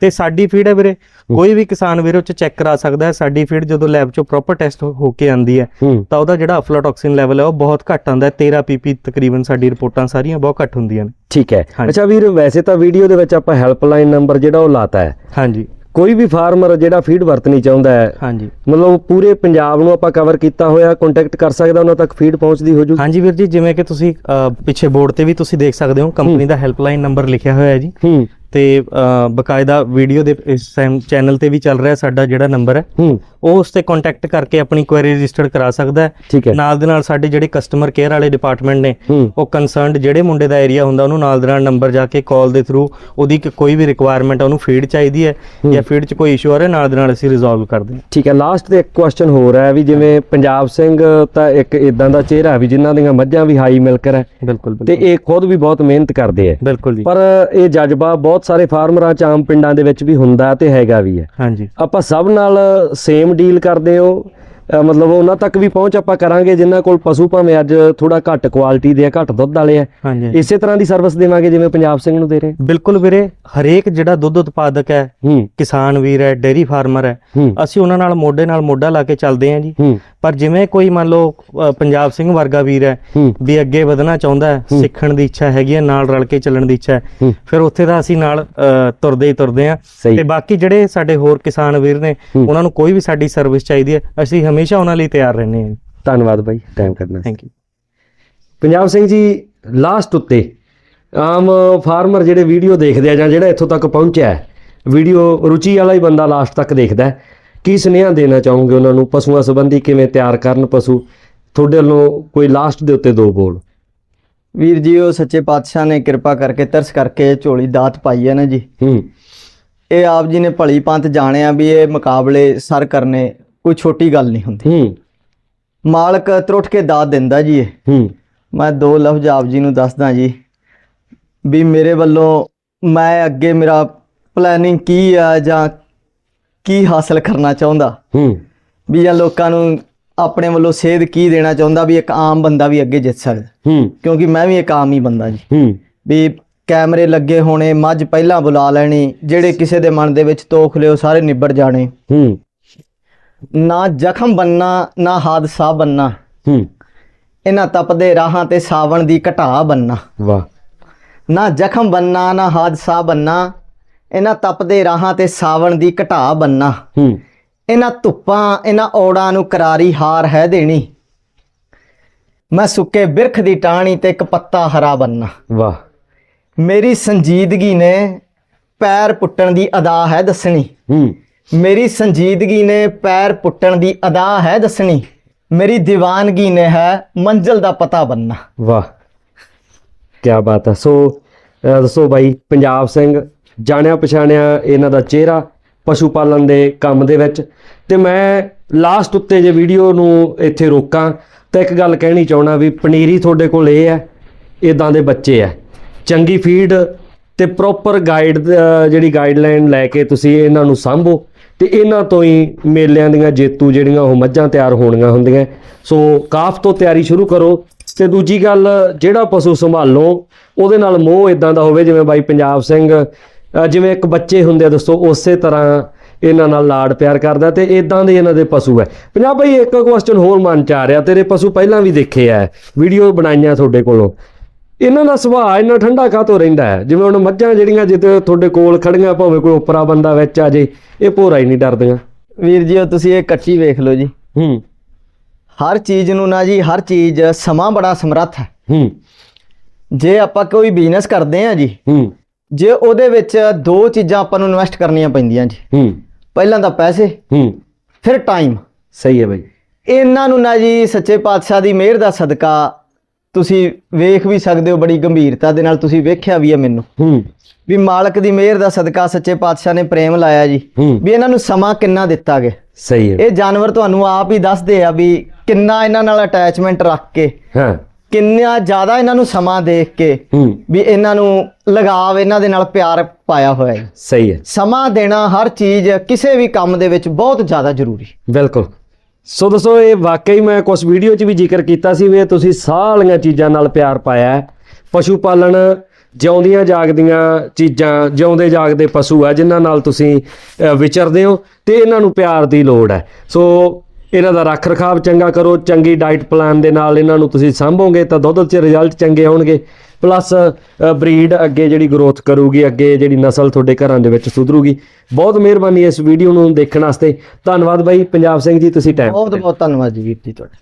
[SPEAKER 3] ਤੇ ਸਾਡੀ ਫੀਡ ਹੈ ਵੀਰੇ। ਕੋਈ ਵੀ ਕਿਸਾਨ ਵੀਰੇ ਉਹ ਚ ਚੈੱਕ ਕਰਾ ਸਕਦਾ ਹੈ। ਸਾਡੀ ਫੀਡ ਜਦੋਂ ਲੈਬ ਚੋਂ ਪ੍ਰੋਪਰ ਟੈਸਟ ਹੋ ਕੇ ਆਂਦੀ ਹੈ ਤਾਂ ਉਹਦਾ ਜਿਹੜਾ ਅਫਲਾਟੌਕਸਿਨ ਲੈਵਲ ਹੈ ਉਹ ਬਹੁਤ ਘੱਟ ਆਂਦਾ ਹੈ। 13 ਪੀਪੀ ਤਕਰੀਬਨ ਸਾਡੀ ਰਿਪੋਰਟਾਂ ਸਾਰੀਆਂ ਬਹੁਤ ਘੱਟ ਹੁੰਦੀਆਂ ਨੇ।
[SPEAKER 1] ਠੀਕ ਹੈ। ਅੱਛਾ ਵੀਰ ਵੈਸੇ ਤਾਂ ਵੀਡੀਓ ਦੇ ਵਿੱਚ ਆਪਾਂ ਹੈਲਪਲਾਈਨ ਨੰਬਰ ਜਿਹੜਾ ਉਹ ਲਾਤਾ ਹੈ।
[SPEAKER 3] ਹਾਂਜੀ।
[SPEAKER 1] ਕੋਈ ਵੀ ਫਾਰਮਰ ਜਿਹੜਾ ਫੀਡ ਵਰਤਣੀ ਚਾਹੁੰਦਾ ਹੈ
[SPEAKER 3] ਹਾਂਜੀ।
[SPEAKER 1] ਮਤਲਬ ਪੂਰੇ ਪੰਜਾਬ ਨੂੰ ਆਪਾਂ ਕਵਰ ਕੀਤਾ ਹੋਇਆ ਕੰਟੈਕਟ ਕਰ ਸਕਦਾ ਉਹਨਾਂ ਤੱਕ ਫੀਡ ਪਹੁੰਚਦੀ ਹੋ ਜੂ?
[SPEAKER 3] ਹਾਂਜੀ ਵੀਰ ਜੀ ਜਿਵੇਂ ਕਿ ਤੁਸੀਂ ਪਿੱਛੇ ਬੋਰਡ ਤੇ ਵੀ ਤੁਸੀਂ ਦੇਖ ਸਕਦੇ ਹੋ ਕੰਪਨੀ ਦਾ ਹੈਲਪਲਾਈਨ ਨੰਬਰ ਲਿਖਿਆ ਹੋਇਆ ਹੈ ਜੀ। ਤੇ ਬਕਾਇਦਾ ਵੀਡੀਓ ਦੇ ਇਸ ਟਾਈਮ ਚੈਨਲ ਤੇ ਵੀ ਚੱਲ ਰਿਹਾ ਸਾਡਾ ਜਿਹੜਾ ਨੰਬਰ ਹੈ ਉਹ ਉਸ ਤੇ ਕੰਟੈਕਟ ਕਰਕੇ ਆਪਣੀ ਕੁਐਰੀ ਰਜਿਸਟਰ ਕਰਾ ਸਕਦਾ ਹੈ। ਨਾਲ ਦੇ ਨਾਲ ਸਾਡੇ ਜਿਹੜੇ ਕਸਟਮਰ ਕੇਅਰ ਵਾਲੇ ਡਿਪਾਰਟਮੈਂਟ ਨੇ ਉਹ ਕੰਸਰਨਡ ਜਿਹੜੇ ਮੁੰਡੇ ਦਾ ਏਰੀਆ ਹੁੰਦਾ ਉਹਨੂੰ ਨਾਲ ਦੇ ਨਾਲ ਨੰਬਰ ਜਾ ਕੇ ਕਾਲ ਦੇ ਥਰੂ ਉਹਦੀ ਕੋਈ ਵੀ ਰਿਕੁਆਇਰਮੈਂਟ ਉਹਨੂੰ ਫੀਡ ਚਾਹੀਦੀ ਹੈ ਜਾਂ ਫੀਡ 'ਚ ਕੋਈ ਇਸ਼ੂ ਆ ਰਿਹਾ ਨਾਲ ਦੇ ਨਾਲ ਅਸੀਂ ਰਿਜ਼ੋਲਵ ਕਰਦੇ ਹਾਂ।
[SPEAKER 1] ਠੀਕ ਹੈ ਲਾਸਟ ਤੇ ਇੱਕ ਕੁਐਸਚਨ ਹੋਰ ਹੈ ਵੀ ਜਿਵੇਂ ਪੰਜਾਬ ਸਿੰਘ ਤਾਂ ਇੱਕ ਇਦਾਂ ਦਾ ਚਿਹਰਾ ਵੀ ਜਿਨ੍ਹਾਂ ਦੀਆਂ ਮੱਝਾਂ ਵੀ ਹਾਈ ਮਿਲਕਰ ਹੈ
[SPEAKER 3] ਬਿਲਕੁਲ
[SPEAKER 1] ਤੇ ਇਹ ਖੁਦ ਵੀ ਬਹੁਤ ਮਿਹਨਤ ਕਰਦੇ
[SPEAKER 3] ਜੀ।
[SPEAKER 1] ਪਰ ਇਹ ਜਜ਼ਬਾ ਬਹੁਤ ਸਾਰੇ ਫਾਰਮਰਾਂ ਚ ਆਮ ਪਿੰਡਾਂ ਦੇ ਵਿੱਚ ਵੀ ਹੁੰਦਾ ਤੇ ਹੈਗਾ ਵੀ ਹੈ।
[SPEAKER 3] ਹਾਂਜੀ।
[SPEAKER 1] ਆਪਾਂ ਸਭ ਨਾਲ ਸੇਮ ਡੀਲ ਕਰਦੇ ਹੋ। ਮਤਲਬ ਉਹਨਾਂ ਤੱਕ ਵੀ ਪਹੁੰਚ ਆਪਾਂ ਕਰਾਂਗੇ ਜਿਨ੍ਹਾਂ ਕੋਲ ਪਸ਼ੂ ਭਾਵੇਂ ਅੱਜ ਥੋੜਾ ਘੱਟ ਕੁਆਲਿਟੀ ਦੇ ਆ ਘੱਟ ਦੁੱਧ ਵਾਲੇ ਆ ਇਸੇ ਤਰ੍ਹਾਂ ਦੀ ਸਰਵਿਸ ਦੇਵਾਂਗੇ ਜਿਵੇਂ ਪੰਜਾਬ ਸਿੰਘ ਨੂੰ ਦੇ ਰਹੇ
[SPEAKER 3] ਬਿਲਕੁਲ ਵੀਰੇ ਹਰੇਕ ਜਿਹੜਾ ਦੁੱਧ ਉਤਪਾਦਕ ਹੈ ਕਿਸਾਨ ਵੀਰ ਹੈ ਡੇਰੀ ਫਾਰਮਰ ਹੈ ਅਸੀਂ ਉਹਨਾਂ ਨਾਲ ਮੋਢੇ ਨਾਲ ਮੋਢਾ ਲਾ ਕੇ ਚੱਲਦੇ ਹਾਂ ਜੀ। ਪਰ ਜਿਵੇਂ ਕੋਈ ਮੰਨ ਲਓ ਪੰਜਾਬ ਸਿੰਘ ਵਰਗਾ ਵੀਰ ਹੈ ਵੀ ਅੱਗੇ ਵਧਣਾ ਚਾਹੁੰਦਾ ਹੈ ਸਿੱਖਣ ਦੀ ਇੱਛਾ ਹੈਗੀ ਹੈ ਨਾਲ ਰਲ ਕੇ ਚੱਲਣ ਦੀ ਇੱਛਾ ਹੈ। ਫਿਰ ਉੱਥੇ ਦਾ ਅਸੀਂ ਨਾਲ ਤੁਰਦੇ ਹੀ ਤੁਰਦੇ
[SPEAKER 1] ਸਹੀ।
[SPEAKER 3] ਤੇ ਬਾਕੀ ਜਿਹੜੇ ਸਾਡੇ ਹੋਰ ਕਿਸਾਨ ਵੀਰ ਨੇ ਉਹਨਾਂ ਨੂੰ ਕੋਈ ਵੀ ਸਾਡੀ ਸਰਵਿਸ ਚਾਹੀਦੀ ਹੈ ਅਸੀਂ ਹਮੇਸ਼ਾ ਉਹਨਾਂ ਲਈ ਤਿਆਰ ਰਹਿੰਦੇ ਹਾਂ।
[SPEAKER 1] ਧੰਨਵਾਦ ਬਾਈ ਟਾਈਮ ਕਰਨਾ
[SPEAKER 3] thank you
[SPEAKER 1] Punjab Singh ji last ਉੱਤੇ ਆਮ ਫਾਰਮਰ ਜਿਹੜੇ ਵੀਡੀਓ ਦੇਖਦੇ ਆ ਜਾਂ ਜਿਹੜਾ ਇੱਥੋਂ ਤੱਕ ਪਹੁੰਚਿਆ ਹੈ ਵੀਡੀਓ ਰੁਚੀ ਵਾਲਾ ਹੀ ਬੰਦਾ ਲਾਸਟ ਤੱਕ ਦੇਖਦਾ ਹੈ। ਕੀ ਸੁਨੇਹਾ ਦੇਣਾ ਚਾਹੋਗੇ ਉਹਨਾਂ ਨੂੰ? ਪਸ਼ੂਆਂ ਸੰਬੰਧੀ ਕਿਵੇਂ ਤਿਆਰ ਕਰਨ ਪਸ਼ੂ? ਤੁਹਾਡੇ ਵੱਲੋਂ ਕੋਈ ਲਾਸਟ ਦੇ ਉੱਤੇ ਦੋ ਬੋਲ।
[SPEAKER 2] ਵੀਰ ਜੀ ਉਹ ਸੱਚੇ ਪਾਤਸ਼ਾਹ ਨੇ ਕਿਰਪਾ ਕਰਕੇ ਤਰਸ ਕਰਕੇ ਝੋਲੀ ਦਾਤ ਪਾਈ ਹੈ ਨਾ ਜੀ।
[SPEAKER 1] ਹੂੰ।
[SPEAKER 2] ਇਹ ਆਪ ਜੀ ਨੇ ਭਲੀ ਪੰਤ ਜਾਣਿਆ ਵੀ ਇਹ ਮੁਕਾਬਲੇ ਸਰ ਕਰਨੇ ਕੋਈ ਛੋਟੀ ਗੱਲ ਨਹੀਂ ਹੁੰਦੀ।
[SPEAKER 1] ਹੂੰ।
[SPEAKER 2] ਮਾਲਕ ਤਰੁੱਠ ਕੇ ਦਾਤ ਦਿੰਦਾ ਜੀ ਇਹ।
[SPEAKER 1] ਹੂੰ।
[SPEAKER 2] ਮੈਂ ਦੋ ਲਫ਼ਜ਼ ਆਪ ਜੀ ਨੂੰ ਦੱਸਦਾ ਜੀ। ਵੀ ਮੇਰੇ ਵੱਲੋਂ ਮੈਂ ਅੱਗੇ ਮੇਰਾ ਪਲੈਨਿੰਗ ਕੀ ਆ ਜਾਂ ਕੀ ਹਾਸਲ ਕਰਨਾ ਚਾਹੁੰਦਾ।
[SPEAKER 1] ਹੂੰ।
[SPEAKER 2] ਵੀ ਜਾਂ ਲੋਕਾਂ ਨੂੰ ਆਪਣੇ ਵੱਲੋਂ ਸੇਧ ਕੀ ਦੇਣਾ ਚਾਹੁੰਦਾ ਵੀ ਇੱਕ ਆਮ ਬੰਦਾ ਵੀ ਅੱਗੇ ਜਿੱਤ ਸਕਦਾ।
[SPEAKER 1] ਹੂੰ।
[SPEAKER 2] ਕਿਉਂਕਿ ਮੈਂ ਵੀ ਇੱਕ ਆਮ ਹੀ ਬੰਦਾ ਜੀ।
[SPEAKER 1] ਹੂੰ।
[SPEAKER 2] ਵੀ ਕੈਮਰੇ ਲੱਗੇ ਹੋਣੇ ਮੱਝ ਪਹਿਲਾਂ ਬੁਲਾ ਲੈਣੀ ਜਿਹੜੇ ਕਿਸੇ ਦੇ ਮਨ ਦੇ ਵਿੱਚ ਤੋਖ ਲਿਓ ਸਾਰੇ ਨਿਬੜ ਜਾਣੇ।
[SPEAKER 1] ਹੂੰ।
[SPEAKER 2] ਨਾ ਜ਼ਖਮ ਬੰਨਾ ਨਾ ਹਾਦਸਾ ਬੰਨਾ।
[SPEAKER 1] ਹੂੰ।
[SPEAKER 2] ਇਹਨਾਂ ਤਪਦੇ ਰਾਹਾਂ ਤੇ ਸਾਵਣ ਦੀ ਘਟਾ ਬੰਨਾ।
[SPEAKER 1] ਵਾਹ।
[SPEAKER 2] ਨਾ ਜ਼ਖਮ ਬੰਨਾ ਨਾ ਹਾਦਸਾ ਬੰਨਾ। ਇਹਨਾਂ ਤਪਦੇ ਰਾਹਾਂ ਤੇ ਸਾਵਣ ਦੀ ਘਟਾ ਬੰਨਾ।
[SPEAKER 1] ਹੂੰ।
[SPEAKER 2] ਇਹਨਾਂ ਧੁੱਪਾਂ ਇਹਨਾਂ ਔੜਾਂ ਨੂੰ ਕਰਾਰੀ ਹਾਰ ਹੈ ਦੇਣੀ। ਮੈਂ ਸੁੱਕੇ ਬਿਰਖ ਦੀ ਟਾਹਣੀ ਤੇ ਇੱਕ ਪੱਤਾ ਹਰਾ ਬੰਨਾ।
[SPEAKER 1] ਵਾਹ।
[SPEAKER 2] ਮੇਰੀ ਸੰਜੀਦਗੀ ਨੇ ਪੈਰ ਪੁੱਟਣ ਦੀ ਅਦਾ ਹੈ ਦੱਸਣੀ।
[SPEAKER 1] ਹੂੰ।
[SPEAKER 2] ਮੇਰੀ ਸੰਜੀਦਗੀ ਨੇ ਪੈਰ ਪੁੱਟਣ ਦੀ ਅਦਾ ਹੈ ਦੱਸਣੀ। ਮੇਰੀ ਦੀਵਾਨਗੀ ਨੇ ਹੈ ਮੰਜ਼ਲ ਦਾ ਪਤਾ ਬੰਨਾ
[SPEAKER 1] ਵਾਹ ਕੀ ਬਾਤ ਹੈ। ਸੋ, ਅਹ ਦੱਸੋ ਬਾਈ, ਪੰਜਾਬ ਸਿੰਘ, ਜਾਣਿਆ ਪਛਾਣਿਆ ਇਹਨਾਂ ਦਾ ਚਿਹਰਾ ਪਸ਼ੂ ਪਾਲਣ ਦੇ ਕੰਮ ਦੇ ਵਿੱਚ। ਤੇ ਮੈਂ ਲਾਸਟ ਉੱਤੇ ਜੇ ਵੀਡੀਓ ਨੂੰ ਇੱਥੇ ਰੋਕਾਂ, ਤਾਂ ਇੱਕ ਗੱਲ ਕਹਿਣੀ ਚਾਹਣਾ ਵੀ ਪਨੀਰੀ ਤੁਹਾਡੇ ਕੋਲ ਇਹ ਹੈ ਇਦਾਂ ਦੇ ਬੱਚੇ ਹੈ। ਚੰਗੀ ਫੀਡ ਤੇ ਪ੍ਰੋਪਰ ਗਾਈਡ ਜਿਹੜੀ ਗਾਈਡਲਾਈਨ ਲੈ ਕੇ ਤੁਸੀਂ ਇਹਨਾਂ ਨੂੰ ਸਾਂਭੋ। ਤੇ ਇਹਨਾਂ ਤੋਂ ਹੀ ਮੇਲਿਆਂ ਦੀਆਂ ਜੇਤੂ ਜਿਹੜੀਆਂ ਉਹ ਮੱਝਾਂ ਤਿਆਰ ਹੋਣੀਆਂ ਹੁੰਦੀਆਂ। ਸੋ ਕਾਫ ਤੋਂ ਤਿਆਰੀ ਸ਼ੁਰੂ ਕਰੋ। ਤੇ ਦੂਜੀ ਗੱਲ, ਜਿਹੜਾ ਪਸ਼ੂ ਸੰਭਾਲੋ, ਉਹਦੇ ਨਾਲ ਮੋਹ ਇਦਾਂ ਦਾ ਹੋਵੇ, ਜਿਵੇਂ ਬਾਈ ਪੰਜਾਬ ਸਿੰਘ ਜਿਵੇਂ ਇੱਕ ਬੱਚੇ ਹੁੰਦੇ ਆ, ਦੋਸਤੋ, ਉਸੇ ਤਰ੍ਹਾਂ ਇਹਨਾਂ ਨਾਲ ਲਾਡ ਪਿਆਰ ਕਰਦਾ ਤੇ ਇਦਾਂ ਦੇ ਇਹਨਾਂ ਦੇ ਪਸ਼ੂ ਹੈ। ਪੰਜਾਬ ਬਾਈ, ਇੱਕ ਕੁਐਸਚਨ ਹੋਰ ਮਨ ਚ ਆ ਰਿਹਾ, ਤੇਰੇ ਪਸ਼ੂ ਪਹਿਲਾਂ ਵੀ ਦੇਖੇ ਆ, ਵੀਡੀਓ ਬਣਾਈਆਂ ਤੁਹਾਡੇ ਕੋਲੋਂ। ਇਹਨਾਂ ਦਾ ਸੁਭਾਅ ਇੰਨਾ ਠੰਡਾ ਕਾਹਤੋਂ ਰਹਿੰਦਾ ਹੈ? ਜਿਵੇਂ ਹੁਣ ਮੱਝਾਂ ਜਿਹੜੀਆਂ ਜਿੱਤੇ ਤੁਹਾਡੇ ਕੋਲ ਖੜੀਆਂ ਭਾਵੇਂ ਕੋਈ ਉਪਰਾ ਬੰਦਾ ਵਿੱਚ ਆ ਜੇ ਇਹ ਭੋਰਾ ਹੀ ਨਹੀਂ ਡਰਦੀਆਂ।
[SPEAKER 2] ਵੀਰ ਜੀ ਉਹ ਤੁਸੀਂ ਇਹ ਕੱਟੀ ਵੇਖ ਲਓ ਜੀ।
[SPEAKER 1] ਹੂੰ।
[SPEAKER 2] ਹਰ ਚੀਜ਼ ਨੂੰ ਨਾ ਜੀ ਹਰ ਚੀਜ਼ ਸਮਾਂ ਬੜਾ ਸਮਰੱਥ ਹੈ।
[SPEAKER 1] ਹੂੰ।
[SPEAKER 2] ਜੇ ਆਪਾਂ ਕੋਈ ਬਿਜ਼ਨਸ ਕਰਦੇ ਆ ਜੀ
[SPEAKER 1] ਹੂੰ।
[SPEAKER 2] ਜੇ ਉਹਦੇ ਵਿੱਚ ਦੋ ਚੀਜ਼ਾਂ ਆਪਾਂ ਨੂੰ ਇਨਵੈਸਟ ਕਰਨੀਆਂ ਪੈਂਦੀਆਂ ਜੀ।
[SPEAKER 1] ਹੂੰ।
[SPEAKER 2] ਪਹਿਲਾਂ ਤਾਂ ਪੈਸੇ
[SPEAKER 1] ਹੂੰ।
[SPEAKER 2] ਫਿਰ ਟਾਈਮ
[SPEAKER 1] ਸਹੀ ਹੈ ਬਾਈ।
[SPEAKER 2] ਇਹਨਾਂ ਨੂੰ ਨਾ ਜੀ ਸੱਚੇ ਪਾਤਸ਼ਾਹ ਦੀ ਮਿਹਰ ਦਾ ਸਦਕਾ ਤੁਸੀਂ ਵੇਖ ਵੀ ਸਕਦੇ ਹੋ ਬੜੀ ਗੰਭੀਰਤਾ ਦੇ ਨਾਲ ਤੁਸੀਂ ਵੇਖਿਆ ਵੀ ਹੈ ਮੈਨੂੰ।
[SPEAKER 1] ਹੂੰ।
[SPEAKER 2] ਵੀ ਮਾਲਕ ਦੀ ਮਿਹਰ ਦਾ ਸਦਕਾ ਸੱਚੇ ਪਾਤਸ਼ਾਹ ਨੇ ਪ੍ਰੇਮ ਲਾਇਆ ਜੀ। ਵੀ ਇਹਨਾਂ ਨੂੰ ਸਮਾਂ ਕਿੰਨਾ ਦਿੱਤਾ ਗਿਆ।
[SPEAKER 1] ਸਹੀ ਹੈ।
[SPEAKER 2] ਇਹ ਜਾਨਵਰ ਤੁਹਾਨੂੰ ਆਪ ਹੀ ਦੱਸਦੇ ਆ ਵੀ ਕਿੰਨਾ ਇਹਨਾਂ ਨਾਲ ਅਟੈਚਮੈਂਟ ਰੱਖ ਕੇ
[SPEAKER 1] ਹਾਂ।
[SPEAKER 2] ਕਿੰਨਾ ਜ਼ਿਆਦਾ ਇਹਨਾਂ ਨੂੰ ਸਮਾਂ ਦੇਖ ਕੇ ਵੀ ਇਹਨਾਂ ਨੂੰ ਲਗਾਵ ਇਹਨਾਂ ਦੇ ਨਾਲ ਪਿਆਰ ਪਾਇਆ ਹੋਇਆ ਹੈ
[SPEAKER 1] ਸਹੀ ਹੈ।
[SPEAKER 2] ਸਮਾਂ ਦੇਣਾ ਹਰ ਚੀਜ਼ ਕਿਸੇ ਵੀ ਕੰਮ ਦੇ ਵਿੱਚ ਬਹੁਤ ਜ਼ਿਆਦਾ ਜ਼ਰੂਰੀ।
[SPEAKER 1] ਬਿਲਕੁਲ। ਸੋ ਦੋਸਤੋ, ਇਹ ਵਾਕਈ ਮੈਂ ਕੁਝ ਵੀਡੀਓ 'ਚ ਵੀ ਜ਼ਿਕਰ ਕੀਤਾ ਸੀ ਵੀ ਇਹ ਤੁਸੀਂ ਸਾਰੀਆਂ ਚੀਜ਼ਾਂ ਨਾਲ ਪਿਆਰ ਪਾਇਆ ਪਸ਼ੂ ਪਾਲਣ ਜਿਉਂਦੀਆਂ ਜਾਗਦੀਆਂ ਚੀਜ਼ਾਂ, ਜਿਉਂਦੇ ਜਾਗਦੇ ਪਸ਼ੂ ਆ, ਜਿਨ੍ਹਾਂ ਨਾਲ ਤੁਸੀਂ ਵਿਚਰਦੇ ਹੋ ਤੇ ਇਹਨਾਂ ਨੂੰ ਪਿਆਰ ਦੀ ਲੋੜ ਹੈ। ਸੋ ਇਹਨਾਂ ਦਾ ਰੱਖ ਰਖਾਵ ਚੰਗਾ ਕਰੋ ਚੰਗੀ ਡਾਈਟ ਪਲਾਨ ਦੇ ਨਾਲ ਇਹਨਾਂ ਨੂੰ ਤੁਸੀਂ ਸਾਂਭੋਗੇ ਤਾਂ ਦੁੱਧ 'ਚ ਰਿਜ਼ਲਟ ਚੰਗੇ ਆਉਣਗੇ ਪਲੱਸ ਬਰੀਡ ਅੱਗੇ ਜਿਹੜੀ ਗਰੋਥ ਕਰੂਗੀ ਅੱਗੇ ਜਿਹੜੀ ਨਸਲ ਤੁਹਾਡੇ ਘਰਾਂ ਦੇ ਵਿੱਚ ਸੁਧਰੂਗੀ। ਬਹੁਤ ਮਿਹਰਬਾਨੀ ਇਸ ਵੀਡੀਓ ਨੂੰ ਦੇਖਣ ਵਾਸਤੇ। ਧੰਨਵਾਦ ਬਾਈ। ਪੰਜਾਬ ਸਿੰਘ ਜੀ ਤੁਸੀਂ ਟਾਈਮ
[SPEAKER 2] ਬਹੁਤ ਬਹੁਤ ਧੰਨਵਾਦ ਜੀ ਵੀਰ ਜੀ ਤੁਹਾਡਾ।